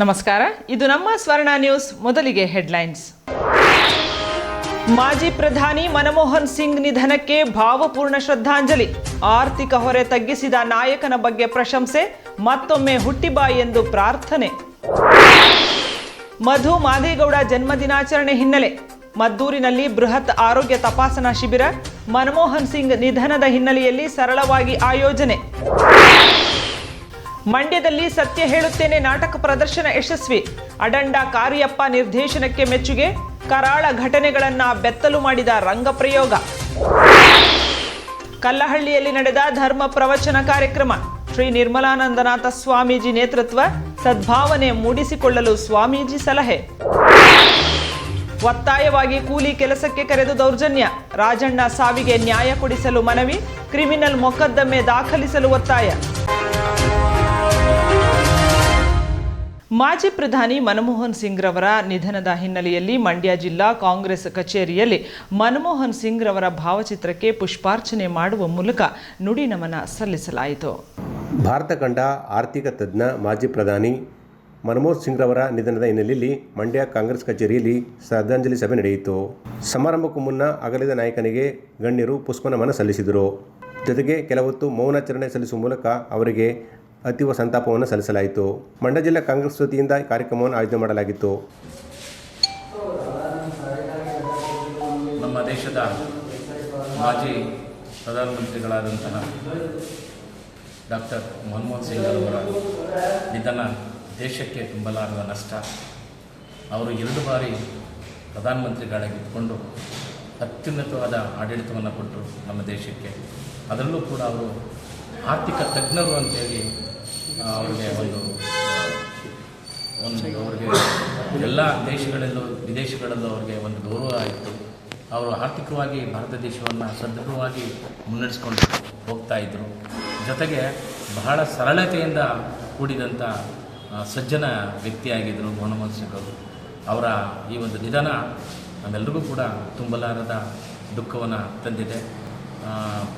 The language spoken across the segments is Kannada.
ನಮಸ್ಕಾರ. ಇದು ನಮ್ಮ ಸ್ವರ್ಣ ನ್ಯೂಸ್ ಮೊದಲಿಗೆ ಹೆಡ್ಲೈನ್ಸ್. ಮಾಜಿ ಪ್ರಧಾನಿ ಮನಮೋಹನ್ ಸಿಂಗ್ ನಿಧನಕ್ಕೆ ಭಾವಪೂರ್ಣ ಶ್ರದ್ಧಾಂಜಲಿ. ಆರ್ಥಿಕ ಹೊರೆ ತಗ್ಗಿಸಿದ ನಾಯಕನ ಬಗ್ಗೆ ಪ್ರಶಂಸೆ, ಮತ್ತೊಮ್ಮೆ ಹುಟ್ಟಿಬಾ ಎಂದು ಪ್ರಾರ್ಥನೆ. ಮಧು ಮಾದೇಗೌಡ ಜನ್ಮದಿನಾಚರಣೆ ಹಿನ್ನೆಲೆ, ಮದ್ದೂರಿನಲ್ಲಿ ಬೃಹತ್ ಆರೋಗ್ಯ ತಪಾಸಣಾ ಶಿಬಿರ, ಮನಮೋಹನ್ ಸಿಂಗ್ ನಿಧನದ ಹಿನ್ನೆಲೆಯಲ್ಲಿ ಸರಳವಾಗಿ ಆಯೋಜನೆ. ಮಂಡ್ಯದಲ್ಲಿ ಸತ್ಯ ಹೇಳುತ್ತೇನೆ ನಾಟಕ ಪ್ರದರ್ಶನ ಯಶಸ್ವಿ. ಅಡಂಡ ಕಾರಿಯಪ್ಪ ನಿರ್ದೇಶನಕ್ಕೆ ಮೆಚ್ಚುಗೆ, ಕರಾಳ ಘಟನೆಗಳನ್ನ ಬೆತ್ತಲು ಮಾಡಿದ ರಂಗಪ್ರಯೋಗ ಕಲ್ಲಹಳ್ಳಿಯಲ್ಲಿ ನಡೆದ ಧರ್ಮ ಪ್ರವಚನ ಕಾರ್ಯಕ್ರಮ. ಶ್ರೀ ನಿರ್ಮಲಾನಂದನಾಥ ಸ್ವಾಮೀಜಿ ನೇತೃತ್ವ ಸದ್ಭಾವನೆ ಮೂಡಿಸಿಕೊಳ್ಳಲು ಸ್ವಾಮೀಜಿ ಸಲಹೆ. ಒತ್ತಾಯವಾಗಿ ಕೂಲಿ ಕೆಲಸಕ್ಕೆ ಕರೆದು ದೌರ್ಜನ್ಯ. ರಾಜಣ್ಣ ಸಾವಿಗೆ ನ್ಯಾಯ ಕೊಡಿಸಲು ಮನವಿ, ಕ್ರಿಮಿನಲ್ ಮೊಕದ್ದಮೆ ದಾಖಲಿಸಲು ಒತ್ತಾಯ. ಮಾಜಿ ಪ್ರಧಾನಿ ಮನಮೋಹನ್ ಸಿಂಗ್ ರವರ ನಿಧನದ ಹಿನ್ನೆಲೆಯಲ್ಲಿ ಮಂಡ್ಯ ಜಿಲ್ಲಾ ಕಾಂಗ್ರೆಸ್ ಕಚೇರಿಯಲ್ಲಿ ಮನಮೋಹನ್ ಸಿಂಗ್ ರವರ ಭಾವಚಿತ್ರಕ್ಕೆ ಪುಷ್ಪಾರ್ಚನೆ ಮಾಡುವ ಮೂಲಕ ನುಡಿ ನಮನ ಸಲ್ಲಿಸಲಾಯಿತು. ಭಾರತ ಕಂಡ ಆರ್ಥಿಕ ತಜ್ಞ ಮಾಜಿ ಪ್ರಧಾನಿ ಮನಮೋಹನ್ ಸಿಂಗ್ ರವರ ನಿಧನದ ಹಿನ್ನೆಲೆಯಲ್ಲಿ ಮಂಡ್ಯ ಕಾಂಗ್ರೆಸ್ ಕಚೇರಿಯಲ್ಲಿ ಶ್ರದ್ಧಾಂಜಲಿ ಸಭೆ ನಡೆಯಿತು. ಸಮಾರಂಭಕ್ಕೂ ಮುನ್ನ ಅಗಲಿದ ನಾಯಕನಿಗೆ ಗಣ್ಯರು ಪುಷ್ಪನಮನ ಸಲ್ಲಿಸಿದರು. ಜೊತೆಗೆ ಕೆಲವೊತ್ತು ಮೌನಾಚರಣೆ ಸಲ್ಲಿಸುವ ಮೂಲಕ ಅವರಿಗೆ ಅತೀವ ಸಂತಾಪವನ್ನು ಸಲ್ಲಿಸಲಾಯಿತು. ಮಂಡ್ಯ ಜಿಲ್ಲಾ ಕಾಂಗ್ರೆಸ್ ವತಿಯಿಂದ ಕಾರ್ಯಕ್ರಮವನ್ನು ಆಯೋಜನೆ ಮಾಡಲಾಗಿತ್ತು. ನಮ್ಮ ದೇಶದ ಮಾಜಿ ಪ್ರಧಾನಮಂತ್ರಿಗಳಾದಂತಹ ಡಾಕ್ಟರ್ ಮನಮೋಹನ್ ಸಿಂಗ್ ಅವರ ನಿಧನ ದೇಶಕ್ಕೆ ತುಂಬಲಾರದ ನಷ್ಟ. ಅವರು ಎರಡು ಬಾರಿ ಪ್ರಧಾನಮಂತ್ರಿಗಳಾಗಿದ್ದುಕೊಂಡು ಅತ್ಯುನ್ನತವಾದ ಆಡಳಿತವನ್ನು ಕೊಟ್ಟರು ನಮ್ಮ ದೇಶಕ್ಕೆ. ಅದರಲ್ಲೂ ಕೂಡ ಅವರು ಆರ್ಥಿಕ ತಜ್ಞರು ಅಂತೇಳಿ ಅವರಿಗೆ ಒಂದು ಒಂದು ಅವ್ರಿಗೆ ಎಲ್ಲ ದೇಶಗಳಲ್ಲೂ ವಿದೇಶಗಳಲ್ಲೂ ಅವ್ರಿಗೆ ಒಂದು ಗೌರವ ಆಯಿತು. ಅವರು ಆರ್ಥಿಕವಾಗಿ ಭಾರತ ದೇಶವನ್ನು ಸದೃಢವಾಗಿ ಮುನ್ನಡೆಸ್ಕೊಂಡು ಹೋಗ್ತಾ ಇದ್ದರು ಜೊತೆಗೆ ಬಹಳ ಸರಳತೆಯಿಂದ ಕೂಡಿದಂಥ ಸಜ್ಜನ ವ್ಯಕ್ತಿಯಾಗಿದ್ದರು ಮನಮೋಹನ್ ಸಿಂಗ್ ಅವರು. ಅವರ ಈ ಒಂದು ನಿಧನ ನಮ್ಮೆಲ್ಲರಿಗೂ ಕೂಡ ತುಂಬಲಾರದ ದುಃಖವನ್ನು ತಂದಿದೆ.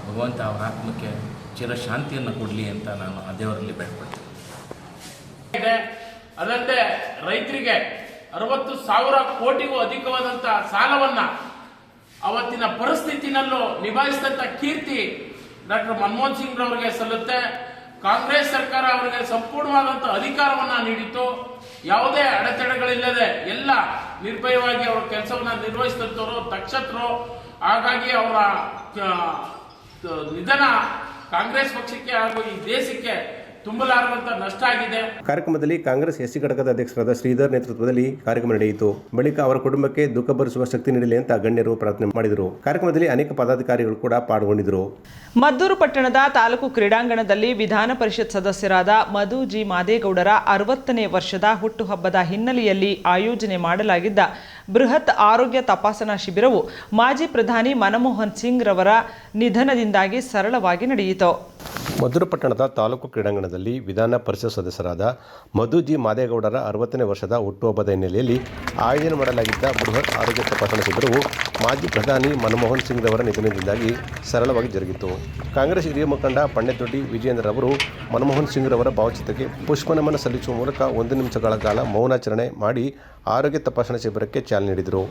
ಭಗವಂತ ಅವರ ಆತ್ಮಕ್ಕೆ ಚಿರಶಾಂತಿಯನ್ನು ಕೊಡಲಿ ಅಂತ ನಾನು ಆ ದೇವರಲ್ಲಿ ಬೇಡ್ಕೊಳ್ತೀನಿ. ಅದಂತೆ ರೈತರಿಗೆ ಅರವತ್ತು ಸಾವಿರ ಕೋಟಿಗೂ ಅಧಿಕವಾದಂತ ಸಾಲವನ್ನ ಅವತ್ತಿನ ಪರಿಸ್ಥಿತಿನಲ್ಲೂ ನಿಭಾಯಿಸಿದಂತ ಕೀರ್ತಿ ಡಾಕ್ಟರ್ ಮನಮೋಹನ್ ಸಿಂಗ್ ರವರಿಗೆ ಸಲ್ಲುತ್ತೆ. ಕಾಂಗ್ರೆಸ್ ಸರ್ಕಾರ ಅವರಿಗೆ ಸಂಪೂರ್ಣವಾದಂತ ಅಧಿಕಾರವನ್ನ ನೀಡಿತ್ತು. ಯಾವುದೇ ಅಡೆತಡೆಗಳಿಲ್ಲದೆ ಎಲ್ಲ ನಿರ್ಭಯವಾಗಿ ಅವರ ಕೆಲಸವನ್ನ ನಿರ್ವಹಿಸಿದಂಥವ್ರು ತಕ್ಷತ್ರು ಹಾಗಾಗಿ ಅವರ ನಿಧನ ಕಾಂಗ್ರೆಸ್ ಪಕ್ಷಕ್ಕೆ ಹಾಗೂ ಈ ದೇಶಕ್ಕೆ ತುಂಬಲಾರದಂತ ನಷ್ಟ ಆಗಿದೆ. ಕಾರ್ಯಕ್ರಮದಲ್ಲಿ ಕಾಂಗ್ರೆಸ್ ಎಸ್ಸಿ ಘಟಕದ ಅಧ್ಯಕ್ಷರಾದ ಶ್ರೀಧರ್ ನೇತೃತ್ವದಲ್ಲಿ ಕಾರ್ಯಕ್ರಮ ನಡೆಯಿತು. ಬಳಿಕ ಅವರ ಕುಟುಂಬಕ್ಕೆ ದುಃಖ ಭರಿಸುವ ಶಕ್ತಿ ನೀಡಲಿ ಅಂತ ಗಣ್ಯರು ಪ್ರಾರ್ಥನೆ ಮಾಡಿದರು. ಕಾರ್ಯಕ್ರಮದಲ್ಲಿ ಅನೇಕ ಪದಾಧಿಕಾರಿಗಳು ಕೂಡ ಪಾಲ್ಗೊಂಡಿದ್ದರು. ಮದ್ದೂರು ಪಟ್ಟಣದ ತಾಲೂಕು ಕ್ರೀಡಾಂಗಣದಲ್ಲಿ ವಿಧಾನ ಪರಿಷತ್ ಸದಸ್ಯರಾದ ಮಧು ಜಿ ಮಾದೇಗೌಡರ ಅರವತ್ತನೇ ವರ್ಷದ ಹುಟ್ಟುಹಬ್ಬದ ಹಿನ್ನೆಲೆಯಲ್ಲಿ ಆಯೋಜನೆ ಮಾಡಲಾಗಿದ್ದ ಬೃಹತ್ ಆರೋಗ್ಯ ತಪಾಸಣಾ ಶಿಬಿರವು ಮಾಜಿ ಪ್ರಧಾನಿ ಮನಮೋಹನ್ ಸಿಂಗ್ ರವರ ನಿಧನದಿಂದಾಗಿ ಸರಳವಾಗಿ ನಡೆಯಿತು. ಮಧುರ ಪಟ್ಟಣದ ತಾಲೂಕು ಕ್ರೀಡಾಂಗಣದಲ್ಲಿ ವಿಧಾನ ಪರಿಷತ್ ಸದಸ್ಯರಾದ ಮಧುಜಿ ಮಾದೇಗೌಡರ ಅರವತ್ತನೇ ವರ್ಷದ ಹುಟ್ಟುಹಬ್ಬದ ಹಿನ್ನೆಲೆಯಲ್ಲಿ ಆಯೋಜನೆ ಮಾಡಲಾಗಿದ್ದ ಬೃಹತ್ ಆರೋಗ್ಯ ತಪಾಸಣಾ ಶಿಬಿರವು ಮಾಜಿ ಪ್ರಧಾನಿ ಮನಮೋಹನ್ ಸಿಂಗ್ ರವರ ನಿಧನದಿಂದಾಗಿ ಸರಳವಾಗಿ ಜರುಗಿತು. ಕಾಂಗ್ರೆಸ್ ಹಿರಿಯ ಮುಖಂಡ ಪಂಡ್ಯದೊಡ್ಡಿ ವಿಜಯೇಂದ್ರ ಅವರು ಮನಮೋಹನ್ ಸಿಂಗ್ ಅವರ ಭಾವಚಿತ್ರಕ್ಕೆ ಪುಷ್ಪನಮನ ಸಲ್ಲಿಸುವ ಮೂಲಕ ಒಂದು ನಿಮಿಷಗಳ ಕಾಲ ಮೌನಾಚರಣೆ ಮಾಡಿ ಆರೋಗ್ಯ ತಪಾಸಣಾ ಶಿಬಿರಕ್ಕೆ ಚಾಲನೆ ನೀಡಿದರು.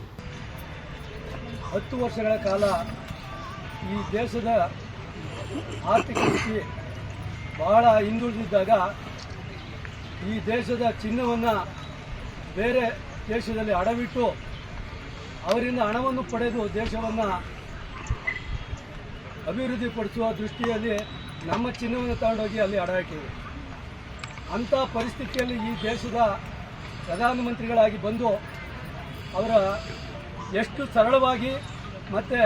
ಹತ್ತು ವರ್ಷಗಳ ಕಾಲ ಈ ದೇಶದ ಆರ್ಥಿಕ ಸ್ಥಿತಿ ಬಹಳ ಹಿಂದುಳಿದಿದ್ದಾಗ ಈ ದೇಶದ ಚಿನ್ನವನ್ನು ಬೇರೆ ದೇಶದಲ್ಲಿ ಅಡವಿಟ್ಟು ಅವರಿಂದ ಹಣವನ್ನು ಪಡೆದು ದೇಶವನ್ನು ಅಭಿವೃದ್ಧಿಪಡಿಸುವ ದೃಷ್ಟಿಯಲ್ಲಿ ನಮ್ಮ ಚಿನ್ನವನ್ನು ತಗೊಂಡೋಗಿ ಅಲ್ಲಿ ಅಡ ಹಾಕಿವೆ ಅಂಥ ಪರಿಸ್ಥಿತಿಯಲ್ಲಿ ಈ ದೇಶದ ಪ್ರಧಾನಮಂತ್ರಿಗಳಾಗಿ ಬಂದು ಅವರ ಎಷ್ಟು ಸರಳವಾಗಿ ಮತ್ತು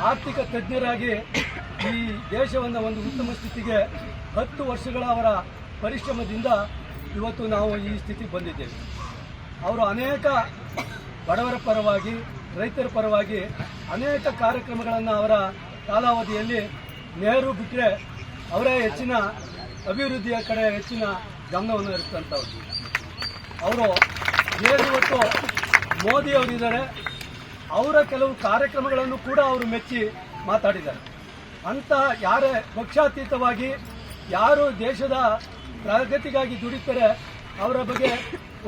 ಆರ್ಥಿಕ ತಜ್ಞರಾಗಿ ಈ ದೇಶವನ್ನು ಒಂದು ಉತ್ತಮ ಸ್ಥಿತಿಗೆ ಹತ್ತು ವರ್ಷಗಳ ಅವರ ಪರಿಶ್ರಮದಿಂದ ಇವತ್ತು ನಾವು ಈ ಸ್ಥಿತಿಗೆ ಬಂದಿದ್ದೇವೆ. ಅವರು ಅನೇಕ ಬಡವರ ಪರವಾಗಿ, ರೈತರ ಪರವಾಗಿ ಅನೇಕ ಕಾರ್ಯಕ್ರಮಗಳನ್ನು ಅವರ ಕಾಲಾವಧಿಯಲ್ಲಿ ನೆಹರು ಬಿಟ್ಟರೆ ಅವರೇ ಹೆಚ್ಚಿನ ಅಭಿವೃದ್ಧಿಯ ಕಡೆ ಹೆಚ್ಚಿನ ಗಮನವನ್ನು ಇರುತ್ತಂಥವ್ರು ಅವರು ಏನು ಇವತ್ತು ಮೋದಿ ಅವರಿದ್ದಾರೆ ಅವರ ಕೆಲವು ಕಾರ್ಯಕ್ರಮಗಳನ್ನು ಕೂಡ ಅವರು ಮೆಚ್ಚಿ ಮಾತಾಡಿದ್ದಾರೆ. ಅಂತ ಯಾರೇ ಪಕ್ಷಾತೀತವಾಗಿ ಯಾರು ದೇಶದ ಪ್ರಗತಿಗಾಗಿ ದುಡಿತಾರೆ ಅವರ ಬಗ್ಗೆ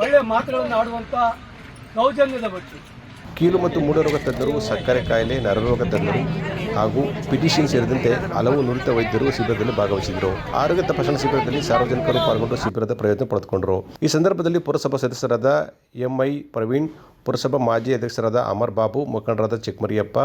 ಒಳ್ಳೆಯ ಮಾತುಗಳನ್ನು ಆಡುವಂಥ ಸೌಜನ್ಯದ ಬಗ್ಗೆ. ಕೀಲು ಮತ್ತು ಮೂಡರೋಗ ತಜ್ಞರು, ಸಕ್ಕರೆ ಕಾಯಿಲೆ, ನರರೋಗ ತಜ್ಞರು ಹಾಗೂ ಪಿಟಿಷನ್ ಸೇರಿದಂತೆ ಹಲವು ನುರಿತ ವೈದ್ಯರು ಶಿಬಿರದಲ್ಲಿ ಭಾಗವಹಿಸಿದರು. ಆರೋಗ್ಯ ತಪಾಸಣಾ ಶಿಬಿರದಲ್ಲಿ ಸಾರ್ವಜನಿಕರು ಪಾಲ್ಗೊಂಡು ಶಿಬಿರದ ಪ್ರಯೋಜನ ಪಡೆದುಕೊಂಡರು. ಈ ಸಂದರ್ಭದಲ್ಲಿ ಪುರಸಭಾ ಸದಸ್ಯರಾದ ಎಂಐ ಪ್ರವೀಣ್, ಪುರಸಭಾ ಮಾಜಿ ಅಧ್ಯಕ್ಷರಾದ ಅಮರ್ ಬಾಬು, ಮುಖಂಡರಾದ ಚಿಕ್ಕಮರಿಯಪ್ಪ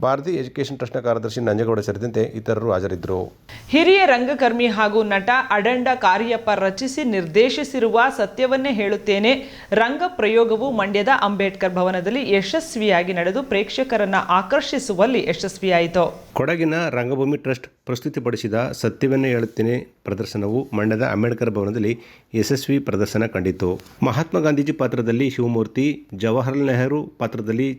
ಭಾರತಿ ಎಜುಕೇಷನ್ ಟ್ರಸ್ಟ್ನ ಕಾರ್ಯದರ್ಶಿ ನಂಜಗೌಡ ಸೇರಿದಂತೆ ಇತರರು ಹಾಜರಿದ್ದರು. ಹಿರಿಯ ರಂಗಕರ್ಮಿ ಹಾಗೂ ನಟ ಅಡಂಡ ಕಾರ್ಯಪ್ಪ ರಚಿಸಿ ನಿರ್ದೇಶಿಸಿರುವ ಸತ್ಯವನ್ನೇ ಹೇಳುತ್ತೇನೆ ರಂಗ ಪ್ರಯೋಗವು ಮಂಡ್ಯದ ಅಂಬೇಡ್ಕರ್ ಭವನದಲ್ಲಿ ಯಶಸ್ವಿಯಾಗಿ ನಡೆದು ಪ್ರೇಕ್ಷಕರನ್ನ ಆಕರ್ಷಿಸುವಲ್ಲಿ ಯಶಸ್ವಿಯಾಯಿತು. ಕೊಡಗಿನ ರಂಗಭೂಮಿ ಟ್ರಸ್ಟ್ ಪ್ರಸ್ತುತಿಪಡಿಸಿದ ಸತ್ಯವನ್ನೇ ಹೇಳುತ್ತೇನೆ ಪ್ರದರ್ಶನವು ಮಂಡ್ಯದ ಅಂಬೇಡ್ಕರ್ ಭವನದಲ್ಲಿ ಯಶಸ್ವಿ ಪ್ರದರ್ಶನ ಕಂಡಿತು. ಮಹಾತ್ಮ ಗಾಂಧೀಜಿ ಪಾತ್ರದಲ್ಲಿ ಶಿವಮೂರ್ತಿ ಜವಾಹರ್ಲಾಲ್ ನೆಹರು ಪಾತ್ರದಲ್ಲಿ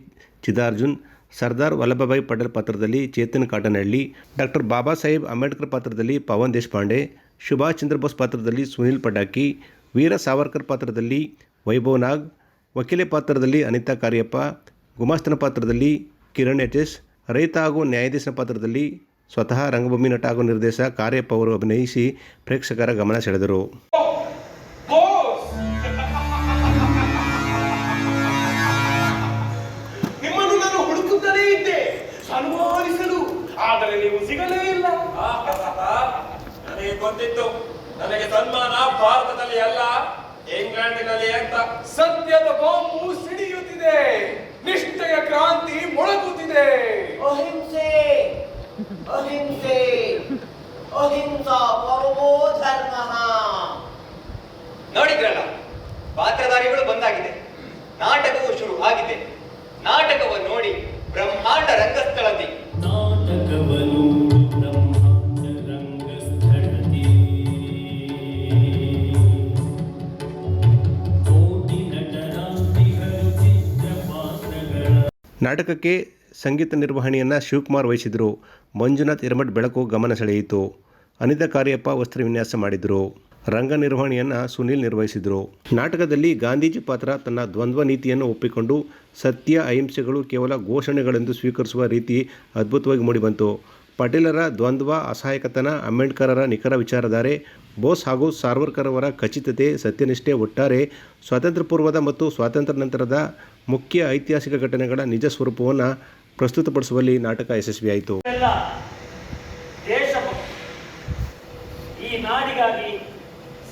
ಚಿದಾರ್ಜುನ್ ಸರ್ದಾರ್ ವಲ್ಲಭಭಾಯಿ ಪಟೇಲ್ ಪಾತ್ರದಲ್ಲಿ ಚೇತನ್ ಕಾಟನಹಳ್ಳಿ, ಡಾಕ್ಟರ್ ಬಾಬಾ ಸಾಹೇಬ್ ಅಂಬೇಡ್ಕರ್ ಪಾತ್ರದಲ್ಲಿ ಪವನ್ ದೇಶಪಾಂಡೆ, ಸುಭಾಷ್ ಚಂದ್ರ ಬೋಸ್ ಪಾತ್ರದಲ್ಲಿ ಸುನಿಲ್ ಪಟಾಕಿ, ವೀರ ಸಾವರ್ಕರ್ ಪಾತ್ರದಲ್ಲಿ ವೈಭವ್ ನಾಗ್, ವಕೀಲೆ ಪಾತ್ರದಲ್ಲಿ ಅನಿತಾ ಕಾರ್ಯಪ್ಪ, ಗುಮಾಸ್ತನ ಪಾತ್ರದಲ್ಲಿ ಕಿರಣ್ ಎಚ್ ಎಸ್ ರೈತ ಹಾಗೂ ನ್ಯಾಯಾಧೀಶನ ಪಾತ್ರದಲ್ಲಿ ಸ್ವತಃ ರಂಗಭೂಮಿ ನಟ ಹಾಗೂ ನಿರ್ದೇಶಕ ಕಾರ್ಯಪ್ಪ ಅವರು ಅಭಿನಯಿಸಿ ಪ್ರೇಕ್ಷಕರ ಗಮನ ಸೆಳೆದರು. ಗೊತ್ತಿತ್ತು ನನಗೆ ಸನ್ಮಾನ ಭಾರತದಲ್ಲಿ ಅಲ್ಲ ಇಂಗ್ಲೆಂಡಿನಲ್ಲಿ ಅಂತ ಸತ್ಯದ ಬಾಂಬು ಸಿಡಿಯುತ್ತಿದೆ. ನಿಷ್ಠೆಯ ಕ್ರಾಂತಿ ಮೊಳಗುತ್ತಿದೆ. ಅಹಿಂಸೆ ಅಹಿಂಸೆ ಅಹಿಂಸಾ ಪರಮೋ ಧರ್ಮ. ನೋಡಿದ್ರಲ್ಲ ಪಾತ್ರಧಾರಿಗಳು ಬಂದಾಗಿದೆ. ನಾಟಕವು ಶುರು ಆಗಿದೆ ನಾಟಕವನ್ನು ನೋಡಿ ಬ್ರಹ್ಮಾಂಡ ರಂಗಸ್ಥಳದಿ ನಾಟಕಕ್ಕೆ ಸಂಗೀತ ನಿರ್ವಹಣೆಯನ್ನು ಶಿವಕುಮಾರ್ ವಹಿಸಿದರು. ಮಂಜುನಾಥ್ ಹಿರಮಠ್ ಬೆಳಕು ಗಮನ ಸೆಳೆಯಿತು. ಅನಿತಾ ಕಾರ್ಯಪ್ಪ ವಸ್ತ್ರ ವಿನ್ಯಾಸ ಮಾಡಿದರು. ರಂಗ ನಿರ್ವಹಣೆಯನ್ನು ಸುನೀಲ್ ನಿರ್ವಹಿಸಿದರು. ನಾಟಕದಲ್ಲಿ ಗಾಂಧೀಜಿ ಪಾತ್ರ ತನ್ನ ದ್ವಂದ್ವ ನೀತಿಯನ್ನು ಒಪ್ಪಿಕೊಂಡು ಸತ್ಯ ಅಹಿಂಸೆಗಳು ಕೇವಲ ಘೋಷಣೆಗಳೆಂದು ಸ್ವೀಕರಿಸುವ ರೀತಿ ಅದ್ಭುತವಾಗಿ ಮೂಡಿಬಂತು. ಪಟೇಲರ ದ್ವಂದ್ವ, ಅಸಹಾಯಕತನ, ಅಂಬೇಡ್ಕರರ ನಿಖರ ವಿಚಾರಧಾರೆ, ಬೋಸ್ ಹಾಗೂ ಸಾರ್ವರ್ಕರವರ ಖಚಿತತೆ, ಸತ್ಯನಿಷ್ಠೆ ಒಟ್ಟಾರೆ ಸ್ವಾತಂತ್ರ್ಯ ಪೂರ್ವದ ಮತ್ತು ಸ್ವಾತಂತ್ರ್ಯ ನಂತರದ ಮುಖ್ಯ ಐತಿಹಾಸಿಕ ಘಟನೆಗಳ ನಿಜ ಸ್ವರೂಪವನ್ನು ಪ್ರಸ್ತುತಪಡಿಸುವಲ್ಲಿ ನಾಟಕ ಯಶಸ್ವಿಯಾಯಿತು.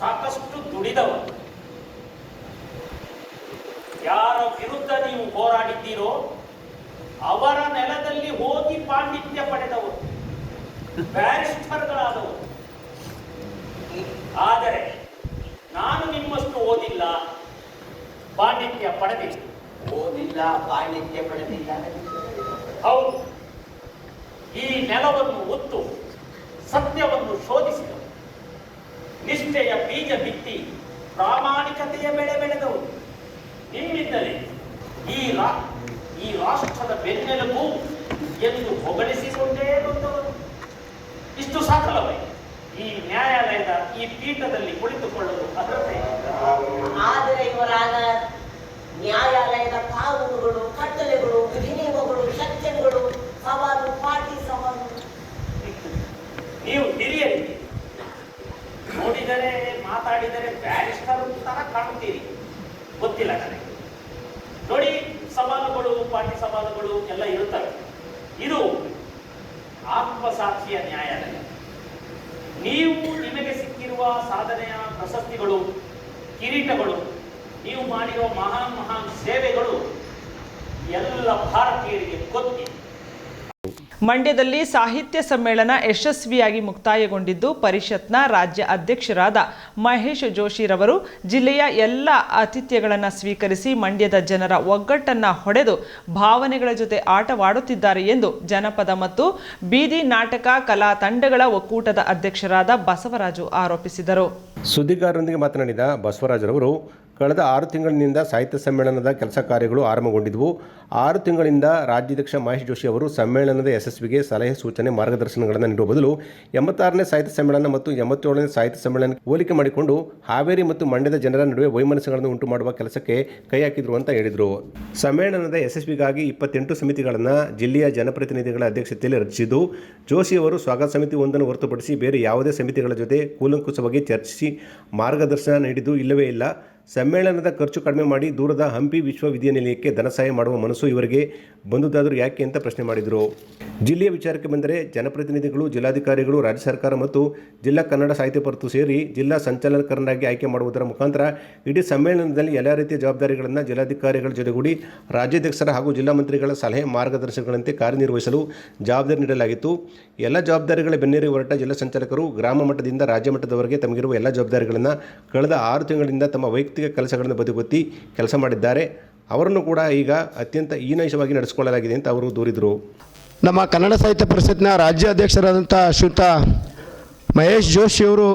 ಸಾಕಷ್ಟು ದುಡಿದವರು ಯಾರ ವಿರುದ್ಧ ನೀವು ಹೋರಾಡಿದ್ದೀರೋ ಅವರ ನೆಲದಲ್ಲಿ ಹೋಗಿ ಪಾಂಡಿತ್ಯ ಪಡೆದವರು. ಬ್ಯಾರಿಸ್ಟರ್ಗಳಾದವರು ಆದರೆ ನಾನು ನಿಮ್ಮಷ್ಟು ಓದಿಲ್ಲ ಪಾಂಡಿತ್ಯ ಪಡೆದಿಲ್ಲ. ಓದಿಲ್ಲ ಪಾಂಡಿತ್ಯ ಪಡೆದಿಲ್ಲ. ಹೌದು ಈ ನೆಲವನ್ನು ಒತ್ತು ಸತ್ಯವನ್ನು ಶೋಧಿಸಿದವು ನಿಷ್ಠೆಯ ಬೀಜ ಬಿತ್ತಿ ಪ್ರಾಮಾಣಿಕತೆಯ ಬೆಳೆ ಬೆಳೆದವು. ನಿಮ್ಮಿಂದಲೇ ಈ ರಾ ಈ ರಾಷ್ಟ್ರದ ಬೆನ್ನೆಲುಬು ಎಂದು ಹೊಗಳಿಸಿಕೊಂಡೇ ಬಂದವರು. ಇಷ್ಟು ಸಾಕಲ್ಲವೇ ಈ ನ್ಯಾಯಾಲಯದ ಈ ಪೀಠದಲ್ಲಿ ಕುಳಿತುಕೊಳ್ಳಲು ಅರ್ಹತೆ ಆದರೆ ಇವರಾದ ನ್ಯಾಯಾಲಯದ ಕಾನೂನುಗಳು ಕಟ್ಟಲೆಗಳು ವಿಧಿ ನಿಯಮಗಳು ಸೆಕ್ಷನ್ಗಳು ಸವಾಲು ಪಾಟಿ ಸವಾಲು. ನೀವು ಹಿರಿಯರಿಗೆ ನೋಡಿದರೆ ಮಾತಾಡಿದರೆ ಬ್ಯಾರಿಸ್ಟರ್ ತರ ಕಾಣುತ್ತೀರಿ. ಗೊತ್ತಿಲ್ಲ ನನಗೆ. ನೋಡಿ ಸವಾಲುಗಳು ಪಾಟಿ ಸವಾಲುಗಳು ಎಲ್ಲ ಇರುತ್ತವೆ. ಇದು ಆತ್ಮಸಾಕ್ಷಿಯ ನ್ಯಾಯಾಲಯ ನೀವು ನಿಮಗೆ ಸಿಕ್ಕಿರುವ ಸಾಧನೆಯ ಪ್ರಶಸ್ತಿಗಳು, ಕಿರೀಟಗಳು, ನೀವು ಮಾಡಿರುವ ಮಹಾನ್ ಮಹಾನ್ ಸೇವೆಗಳು ಎಲ್ಲ ಭಾರತೀಯರಿಗೆ ಗೊತ್ತಿದೆ ಮಂಡ್ಯದಲ್ಲಿ ಸಾಹಿತ್ಯ ಸಮ್ಮೇಳನ ಯಶಸ್ವಿಯಾಗಿ ಮುಕ್ತಾಯಗೊಂಡಿದ್ದು ಪರಿಷತ್ನ ರಾಜ್ಯ ಅಧ್ಯಕ್ಷರಾದ ಮಹೇಶ್ ಜೋಶಿರವರು ಜಿಲ್ಲೆಯ ಎಲ್ಲ ಆತಿಥ್ಯಗಳನ್ನು ಸ್ವೀಕರಿಸಿ ಮಂಡ್ಯದ ಜನರ ಒಗ್ಗಟ್ಟನ್ನು ಹೊಡೆದು ಭಾವನೆಗಳ ಜೊತೆ ಆಟವಾಡುತ್ತಿದ್ದಾರೆ ಎಂದು ಜನಪದ ಮತ್ತು ಬೀದಿ ನಾಟಕ ಕಲಾ ತಂಡಗಳ ಒಕ್ಕೂಟದ ಅಧ್ಯಕ್ಷರಾದ ಬಸವರಾಜು ಆರೋಪಿಸಿದರು. ಸುದ್ದಿಗಾರರೊಂದಿಗೆ ಮಾತನಾಡಿದ ಬಸವರಾಜರವರು ಕಳೆದ ಆರು ತಿಂಗಳಿನಿಂದ ಸಾಹಿತ್ಯ ಸಮ್ಮೇಳನದ ಕೆಲಸ ಕಾರ್ಯಗಳು ಆರಂಭಗೊಂಡಿದ್ದವು ಆರು ತಿಂಗಳಿಂದ ರಾಜ್ಯಾಧ್ಯಕ್ಷ ಮಹೇಶ್ ಜೋಶಿ ಅವರು ಸಮ್ಮೇಳನದ ಯಶಸ್ವಿಗೆ ಸಲಹೆ, ಸೂಚನೆ, ಮಾರ್ಗದರ್ಶನಗಳನ್ನು ನೀಡುವ ಬದಲು ಎಂಬತ್ತಾರನೇ ಸಾಹಿತ್ಯ ಸಮ್ಮೇಳನ ಮತ್ತು ಎಂಬತ್ತೇಳನೇ ಸಾಹಿತ್ಯ ಸಮ್ಮೇಳನ ಹೋಲಿಕೆ ಮಾಡಿಕೊಂಡು ಹಾವೇರಿ ಮತ್ತು ಮಂಡ್ಯದ ಜನರ ನಡುವೆ ವೈಮನಸ್ಸುಗಳನ್ನು ಉಂಟು ಮಾಡುವ ಕೆಲಸಕ್ಕೆ ಕೈ ಹಾಕಿದ್ರು ಅಂತ ಹೇಳಿದರು. ಸಮ್ಮೇಳನದ ಯಶಸ್ವಿಗಾಗಿ ಇಪ್ಪತ್ತೆಂಟು ಸಮಿತಿಗಳನ್ನು ಜಿಲ್ಲೆಯ ಜನಪ್ರತಿನಿಧಿಗಳ ಅಧ್ಯಕ್ಷತೆಯಲ್ಲಿ ರಚಿಸಿದ್ದು, ಜೋಶಿ ಅವರು ಸ್ವಾಗತ ಸಮಿತಿ ಒಂದನ್ನು ಹೊರತುಪಡಿಸಿ ಬೇರೆ ಯಾವುದೇ ಸಮಿತಿಗಳ ಜೊತೆ ಕೂಲಂಕುಷವಾಗಿ ಚರ್ಚಿಸಿ ಮಾರ್ಗದರ್ಶನ ನೀಡಿದ್ದು ಇಲ್ಲವೇ ಇಲ್ಲ. ಸಮ್ಮೇಳನದ ಖರ್ಚು ಕಡಿಮೆ ಮಾಡಿ ದೂರದ ಹಂಪಿ ವಿಶ್ವವಿದ್ಯಾನಿಲಯಕ್ಕೆ ಧನಸಹಾಯ ಮಾಡುವ ಮನಸ್ಸು ಇವರಿಗೆ ಬಂದುದಾದರೂ ಯಾಕೆ ಅಂತ ಪ್ರಶ್ನೆ ಮಾಡಿದರು. ಜಿಲ್ಲೆಯ ವಿಚಾರಕ್ಕೆ ಬಂದರೆ ಜನಪ್ರತಿನಿಧಿಗಳು, ಜಿಲ್ಲಾಧಿಕಾರಿಗಳು, ರಾಜ್ಯ ಸರ್ಕಾರ ಮತ್ತು ಜಿಲ್ಲಾ ಕನ್ನಡ ಸಾಹಿತ್ಯ ಪರಿಷತ್ತು ಸೇರಿ ಜಿಲ್ಲಾ ಸಂಚಾಲಕರನ್ನಾಗಿ ಆಯ್ಕೆ ಮಾಡುವುದರ ಮುಖಾಂತರ ಇಡೀ ಸಮ್ಮೇಳನದಲ್ಲಿ ಎಲ್ಲ ರೀತಿಯ ಜವಾಬ್ದಾರಿಗಳನ್ನು ಜಿಲ್ಲಾಧಿಕಾರಿಗಳ ಜೊತೆಗೂಡಿ ರಾಜ್ಯಾಧ್ಯಕ್ಷರ ಹಾಗೂ ಜಿಲ್ಲಾ ಮಂತ್ರಿಗಳ ಸಲಹೆ ಮಾರ್ಗದರ್ಶನಗಳಂತೆ ಕಾರ್ಯನಿರ್ವಹಿಸಲು ಜವಾಬ್ದಾರಿ ನೀಡಲಾಗಿತ್ತು. ಎಲ್ಲ ಜವಾಬ್ದಾರಿಗಳ ಬೆನ್ನೇರಿ ಹೊರಟ ಜಿಲ್ಲಾ ಸಂಚಾಲಕರು ಗ್ರಾಮ ಮಟ್ಟದಿಂದ ರಾಜ್ಯ ಮಟ್ಟದವರೆಗೆ ತಮಗಿರುವ ಎಲ್ಲ ಜವಾಬ್ದಾರಿಗಳನ್ನು ಕಳೆದ ಆರು ತಿಂಗಳಿಂದ ತಮ್ಮ ವೈಯಕ್ತಿಕ ಕೆಲಸಗಳನ್ನು ಬದಿಗೊತ್ತಿ ಕೆಲಸ ಮಾಡಿದ್ದಾರೆ. ಅವರನ್ನು ಕೂಡ ಈಗ ಅತ್ಯಂತ ಹೀನೈಷವಾಗಿ ನಡೆಸಿಕೊಳ್ಳಲಾಗಿದೆ ಅಂತ ಅವರು ದೂರಿದರು. ನಮ್ಮ ಕನ್ನಡ ಸಾಹಿತ್ಯ ಪರಿಷತ್ನ ರಾಜ್ಯ ಅಧ್ಯಕ್ಷರಾದಂಥ ಶ್ರೀಯುತ ಮಹೇಶ್ ಜೋಶಿಯವರು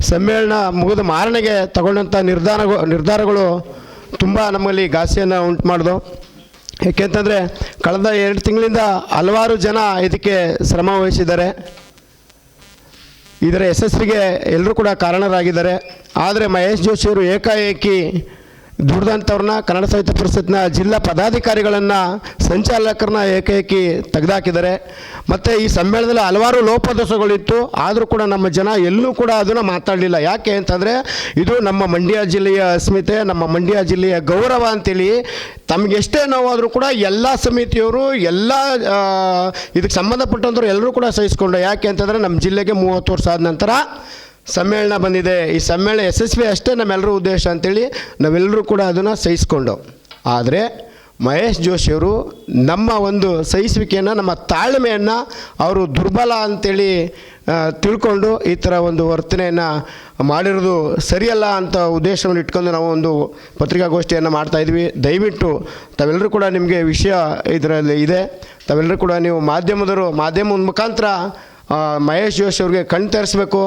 ಸಮ್ಮೇಳನ ಮುಗಿದ ಮಾರಣೆಗೆ ತಗೊಂಡಂಥ ನಿರ್ಧಾರ ನಿರ್ಧಾರಗಳು ತುಂಬ ನಮ್ಮಲ್ಲಿ ಘಾಸಿಯನ್ನು ಉಂಟು ಮಾಡಿದವು. ಏಕೆಂತಂದರೆ ಕಳೆದ ಎರಡು ತಿಂಗಳಿಂದ ಹಲವಾರು ಜನ ಇದಕ್ಕೆ ಶ್ರಮ ವಹಿಸಿದ್ದಾರೆ. ಇದರ ಯಶಸ್ಸಿಗೆ ಎಲ್ಲರೂ ಕೂಡ ಕಾರಣರಾಗಿದ್ದಾರೆ. ಆದರೆ ಮಹೇಶ್ ಜೋಶಿಯವರು ಏಕಾಏಕಿ ದುಡ್ದಂಥವ್ರನ್ನ ಕನ್ನಡ ಸಾಹಿತ್ಯ ಪರಿಷತ್ನ ಜಿಲ್ಲಾ ಪದಾಧಿಕಾರಿಗಳನ್ನು ಸಂಚಾಲಕರನ್ನ ಏಕೈಕಿ ತೆಗೆದುಹಾಕಿದ್ದಾರೆ ಮತ್ತು ಈ ಸಮ್ಮೇಳನದಲ್ಲಿ ಹಲವಾರು ಲೋಪದೋಷಗಳಿತ್ತು. ಆದರೂ ಕೂಡ ನಮ್ಮ ಜನ ಎಲ್ಲೂ ಕೂಡ ಅದನ್ನು ಮಾತಾಡಲಿಲ್ಲ. ಯಾಕೆ ಅಂತಂದರೆ ಇದು ನಮ್ಮ ಮಂಡ್ಯ ಜಿಲ್ಲೆಯ ಅಸ್ಮಿತೆ, ನಮ್ಮ ಮಂಡ್ಯ ಜಿಲ್ಲೆಯ ಗೌರವ ಅಂತೇಳಿ ತಮಗೆಷ್ಟೇ ನೋವಾದರೂ ಕೂಡ ಎಲ್ಲ ಸಮಿತಿಯವರು, ಎಲ್ಲ ಇದಕ್ಕೆ ಸಂಬಂಧಪಟ್ಟಂಥವ್ರು ಎಲ್ಲರೂ ಕೂಡ ಸಹಿಸ್ಕೊಂಡು ಯಾಕೆ ಅಂತಂದರೆ ನಮ್ಮ ಜಿಲ್ಲೆಗೆ ಮೂವತ್ತು ವರ್ಷ ಆದ ನಂತರ ಸಮ್ಮೇಳನ ಬಂದಿದೆ. ಈ ಸಮ್ಮೇಳನ ಯಶಸ್ವಿ ಅಷ್ಟೇ ನಮ್ಮೆಲ್ಲರ ಉದ್ದೇಶ ಅಂತೇಳಿ ನಾವೆಲ್ಲರೂ ಕೂಡ ಅದನ್ನು ಸಹಿಸ್ಕೊಂಡು. ಆದರೆ ಮಹೇಶ್ ಜೋಶಿಯವರು ನಮ್ಮ ಒಂದು ಸಹಿಸುವಿಕೆಯನ್ನು, ನಮ್ಮ ತಾಳ್ಮೆಯನ್ನು ಅವರು ದುರ್ಬಲ ಅಂತೇಳಿ ತಿಳ್ಕೊಂಡು ಈ ಥರ ಒಂದು ವರ್ತನೆಯನ್ನು ಮಾಡಿರೋದು ಸರಿಯಲ್ಲ ಅಂತ ಉದ್ದೇಶವನ್ನು ಇಟ್ಕೊಂಡು ನಾವು ಒಂದು ಪತ್ರಿಕಾಗೋಷ್ಠಿಯನ್ನು ಮಾಡ್ತಾ ಇದ್ವಿ. ದಯವಿಟ್ಟು ತಾವೆಲ್ಲರೂ ಕೂಡ ನಿಮಗೆ ವಿಷಯ ಇದರಲ್ಲಿ ಇದೆ. ತಾವೆಲ್ಲರೂ ಕೂಡ ನೀವು ಮಾಧ್ಯಮದವರು, ಮಾಧ್ಯಮದ ಮುಖಾಂತರ ಮಹೇಶ್ ಜೋಶಿ ಅವ್ರಿಗೆ ಕಣ್ ತರಿಸ್ಬೇಕು.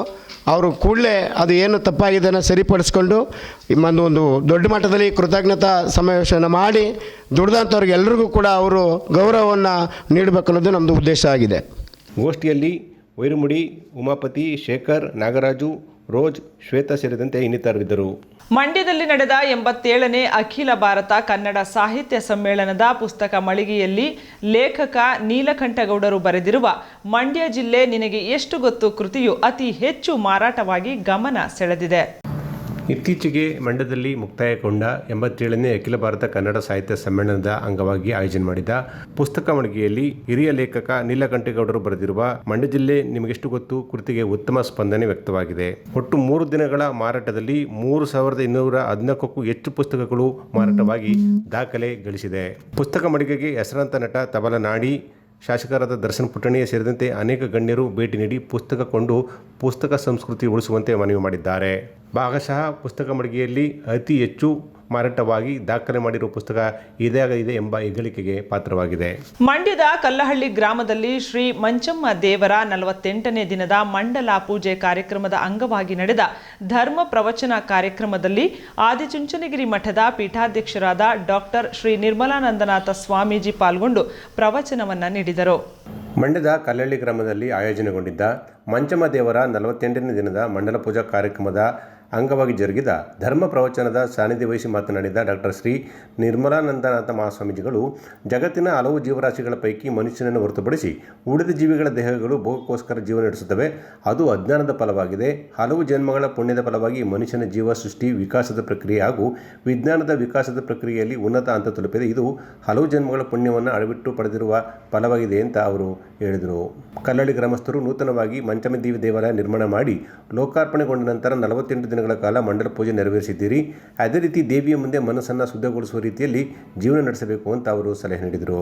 ಅವರು ಕೂಡಲೇ ಅದು ಏನು ತಪ್ಪಾಗಿದೆಯನ್ನು ಸರಿಪಡಿಸ್ಕೊಂಡು ಒಂದು ಒಂದು ದೊಡ್ಡ ಮಟ್ಟದಲ್ಲಿ ಕೃತಜ್ಞತಾ ಸಮಾವೇಶನ ಮಾಡಿ ದುಡ್ದಂಥವ್ರಿಗೆ ಎಲ್ರಿಗೂ ಕೂಡ ಅವರು ಗೌರವವನ್ನು ನೀಡಬೇಕು ಅನ್ನೋದು ನಮ್ಮದು ಉದ್ದೇಶ ಆಗಿದೆ. ಗೋಷ್ಠಿಯಲ್ಲಿ ವೈರುಮುಡಿ ಉಮಾಪತಿ ಶೇಖರ್ ನಾಗರಾಜು ರೋಜ್ ಶ್ವೇತ ಸೇರಿದಂತೆ ಇನ್ನಿತರರಿದ್ದರು. ಮಂಡ್ಯದಲ್ಲಿ ನಡೆದ ಎಂಬತ್ತೇಳನೇ ಅಖಿಲ ಭಾರತ ಕನ್ನಡ ಸಾಹಿತ್ಯ ಸಮ್ಮೇಳನದ ಪುಸ್ತಕ ಮಳಿಗೆಯಲ್ಲಿ ಲೇಖಕ ನೀಲಕಂಠಗೌಡರು ಬರೆದಿರುವ ಮಂಡ್ಯ ಜಿಲ್ಲೆ ನಿನಗೆ ಎಷ್ಟು ಗೊತ್ತು ಕೃತಿಯು ಅತಿ ಹೆಚ್ಚು ಮಾರಾಟವಾಗಿ ಗಮನ ಸೆಳೆದಿದೆ. ಇತ್ತೀಚೆಗೆ ಮಂಡ್ಯದಲ್ಲಿ ಮುಕ್ತಾಯಗೊಂಡ ಎಂಬತ್ತೇಳನೇ ಅಖಿಲ ಭಾರತ ಕನ್ನಡ ಸಾಹಿತ್ಯ ಸಮ್ಮೇಳನದ ಅಂಗವಾಗಿ ಆಯೋಜನೆ ಮಾಡಿದ ಪುಸ್ತಕ ಮಳಿಗೆಯಲ್ಲಿ ಹಿರಿಯ ಲೇಖಕ ನೀಲಕಂಠೇಗೌಡರು ಬರೆದಿರುವ ಮಂಡ್ಯ ಜಿಲ್ಲೆ ನಿಮಗೆಷ್ಟು ಗೊತ್ತು? ಕೃತಿಗೆ ಉತ್ತಮ ಸ್ಪಂದನೆ ವ್ಯಕ್ತವಾಗಿದೆ. ಒಟ್ಟು ಮೂರು ದಿನಗಳ ಮಾರಾಟದಲ್ಲಿ ಮೂರು ಸಾವಿರದ ಇನ್ನೂರ ಹದಿನಾಲ್ಕಕ್ಕೂ ಹೆಚ್ಚು ಪುಸ್ತಕಗಳು ಮಾರಾಟವಾಗಿ ದಾಖಲೆ ಗಳಿಸಿದೆ. ಪುಸ್ತಕ ಮಳಿಗೆಗೆ ಹೆಸರಾಂತ ನಟ ತಬಲ ನಾಡಿ ಶಾಸಕರಾದ ದರ್ಶನ್ ಪುಟ್ಟಣಿಯ ಸೇರಿದಂತೆ ಅನೇಕ ಗಣ್ಯರು ಭೇಟಿ ನೀಡಿ ಪುಸ್ತಕ ಕೊಂಡು ಪುಸ್ತಕ ಸಂಸ್ಕೃತಿ ಉಳಿಸುವಂತೆ ಮನವಿ ಮಾಡಿದ್ದಾರೆ. ಭಾಗಶಃ ಪುಸ್ತಕ ಮಳಿಗೆಯಲ್ಲಿ ಅತಿ ಹೆಚ್ಚು ಮಾರಾಟವಾಗಿ ದಾಖಲೆ ಮಾಡಿರುವ ಪುಸ್ತಕ ಇದಾಗಿದೆ ಎಂಬ ಹೆಗ್ಗಳಿಕೆಗೆ ಪಾತ್ರವಾಗಿದೆ. ಮಂಡ್ಯದ ಕಲ್ಲಹಳ್ಳಿ ಗ್ರಾಮದಲ್ಲಿ ಶ್ರೀ ಮಂಚಮ್ಮ ದೇವರ ನಲವತ್ತೆಂಟನೇ ದಿನದ ಮಂಡಲ ಪೂಜೆ ಕಾರ್ಯಕ್ರಮದ ಅಂಗವಾಗಿ ನಡೆದ ಧರ್ಮ ಪ್ರವಚನ ಕಾರ್ಯಕ್ರಮದಲ್ಲಿ ಆದಿಚುಂಚನಗಿರಿ ಮಠದ ಪೀಠಾಧ್ಯಕ್ಷರಾದ ಡಾಕ್ಟರ್ ಶ್ರೀ ನಿರ್ಮಲಾನಂದನಾಥ ಸ್ವಾಮೀಜಿ ಪಾಲ್ಗೊಂಡು ಪ್ರವಚನವನ್ನು ನೀಡಿದರು. ಮಂಡ್ಯದ ಕಲ್ಲಹಳ್ಳಿ ಗ್ರಾಮದಲ್ಲಿ ಆಯೋಜನೆಗೊಂಡಿದ್ದ ಮಂಚಮ್ಮ ದೇವರ ನಲವತ್ತೆಂಟನೇ ದಿನದ ಮಂಡಲ ಪೂಜಾ ಕಾರ್ಯಕ್ರಮದ ಅಂಗವಾಗಿ ಜರುಗಿದ ಧರ್ಮ ಪ್ರವಚನದ ಸಾನ್ನಿಧ್ಯ ವಹಿಸಿ ಮಾತನಾಡಿದ ಡಾಕ್ಟರ್ ಶ್ರೀ ನಿರ್ಮಲಾನಂದನಾಥ ಮಹಾಸ್ವಾಮೀಜಿಗಳು, ಜಗತ್ತಿನ ಹಲವು ಜೀವರಾಶಿಗಳ ಪೈಕಿ ಮನುಷ್ಯನನ್ನು ಹೊರತುಪಡಿಸಿ ಉಳಿದ ಜೀವಿಗಳ ದೇಹಗಳು ಭೋಗಕ್ಕೋಸ್ಕರ ಜೀವನ ನಡೆಸುತ್ತವೆ. ಅದು ಅಜ್ಞಾನದ ಫಲವಾಗಿದೆ. ಹಲವು ಜನ್ಮಗಳ ಪುಣ್ಯದ ಫಲವಾಗಿ ಮನುಷ್ಯನ ಜೀವ ಸೃಷ್ಟಿ, ವಿಕಾಸದ ಪ್ರಕ್ರಿಯೆ ಹಾಗೂ ವಿಜ್ಞಾನದ ವಿಕಾಸದ ಪ್ರಕ್ರಿಯೆಯಲ್ಲಿ ಉನ್ನತ ಹಂತ ತಲುಪಿದೆ. ಇದು ಹಲವು ಜನ್ಮಗಳ ಪುಣ್ಯವನ್ನು ಅಳವಿಟ್ಟು ಪಡೆದಿರುವ ಫಲವಾಗಿದೆ ಅಂತ ಅವರು ಹೇಳಿದರು. ಕಲ್ಲಳ್ಳಿ ಗ್ರಾಮಸ್ಥರು ನೂತನವಾಗಿ ಮಂಚಮದೇವಿ ದೇವಾಲಯ ನಿರ್ಮಾಣ ಮಾಡಿ ಲೋಕಾರ್ಪಣೆಗೊಂಡ ನಂತರ ನಲವತ್ತೆಂಟು ದಿನಗಳ ಕಾಲ ಮಂಡಲ ಪೂಜೆ ನೆರವೇರಿಸಿದ್ದೀರಿ. ಅದೇ ರೀತಿ ದೇವಿಯ ಮುಂದೆ ಮನಸ್ಸನ್ನು ಶುದ್ಧಗೊಳಿಸುವ ರೀತಿಯಲ್ಲಿ ಜೀವನ ನಡೆಸಬೇಕು ಅಂತ ಅವರು ಸಲಹೆ ನೀಡಿದರು.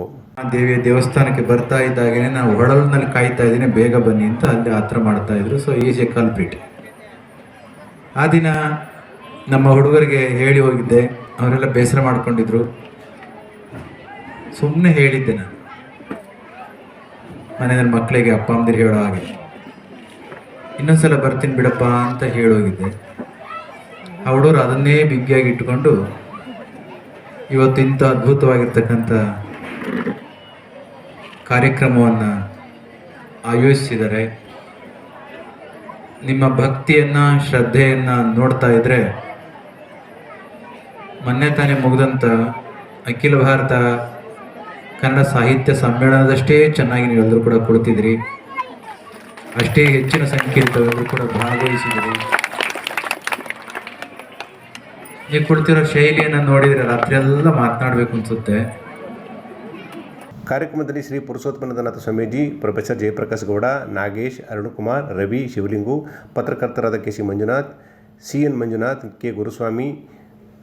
ದೇವಿಯ ದೇವಸ್ಥಾನಕ್ಕೆ ಬರ್ತಾ ಇದ್ದಾಗೇನೆ ನಾನು ಹೊಳಲ್ನಲ್ಲಿ ಕಾಯ್ತಾ ಇದ್ದೀನಿ, ಬೇಗ ಬನ್ನಿ ಅಂತ ಅಲ್ಲಿ ಹತ್ರ ಮಾಡ್ತಾ ಇದ್ರು. ಸೊ ಈಸ್ ಎ ಕಲ್ಪ್ರಿಟ್ ಆ ದಿನ ನಮ್ಮ ಹುಡುಗರಿಗೆ ಹೇಳಿ ಹೋಗಿದ್ದೆ. ಅವರೆಲ್ಲ ಬೇಸರ ಮಾಡ್ಕೊಂಡಿದ್ರು. ಸುಮ್ಮನೆ ಹೇಳಿದ್ದೆ ನಾನು. ಮನೆಯಲ್ಲಿ ಮಕ್ಕಳಿಗೆ ಅಪ್ಪ, ಅಮ್ಮದಿರು ಹೇಳೋ ಹಾಗೆ. ಇನ್ನೊಂದ್ಸಲ ಬರ್ತೀನಿ ಬಿಡಪ್ಪ ಅಂತ ಹೇಳೋಗಿದ್ದೆ ಆ ಹುಡುಗರು ಅದನ್ನೇ ಬಿಗ್ಗಿಯಾಗಿ ಇಟ್ಟುಕೊಂಡು ಇವತ್ತು ಇಂಥ ಅದ್ಭುತವಾಗಿರ್ತಕ್ಕಂಥ ಕಾರ್ಯಕ್ರಮವನ್ನು ಆಯೋಜಿಸಿದ್ದಾರೆ ನಿಮ್ಮ ಭಕ್ತಿಯನ್ನು, ಶ್ರದ್ಧೆಯನ್ನು ನೋಡ್ತಾ ಇದ್ರೆ ಮೊನ್ನೆ ತಾನೇ ಮುಗಿದಂಥ ಅಖಿಲ ಭಾರತ ಕನ್ನಡ ಸಾಹಿತ್ಯ ಸಮ್ಮೇಳನದಷ್ಟೇ ಚೆನ್ನಾಗಿ ನೀವೆಲ್ಲರೂ ಕೂಡ ಕೊಡ್ತಿದ್ರಿ ಅಷ್ಟೇ ಹೆಚ್ಚಿನ ಸಂಖ್ಯೆಯಲ್ಲಿ ಕೂಡ ಭಾಗವಹಿಸಿದಿರಿ ನೀವು ಕೊಡ್ತಿರೋ ಶೈಲಿಯನ್ನು ನೋಡಿದರೆ ರಾತ್ರಿ ಎಲ್ಲ ಮಾತನಾಡಬೇಕು ಅನ್ಸುತ್ತೆ. ಕಾರ್ಯಕ್ರಮದಲ್ಲಿ Shri Purushottamanatha Swamiji, professor Jayaprakash Gowda, Nagesh, Arunakumar, Ravi, Shivalingu, ಪತ್ರಕರ್ತರಾದ K C Manjunath, C N Manjunath, K Guruswamy,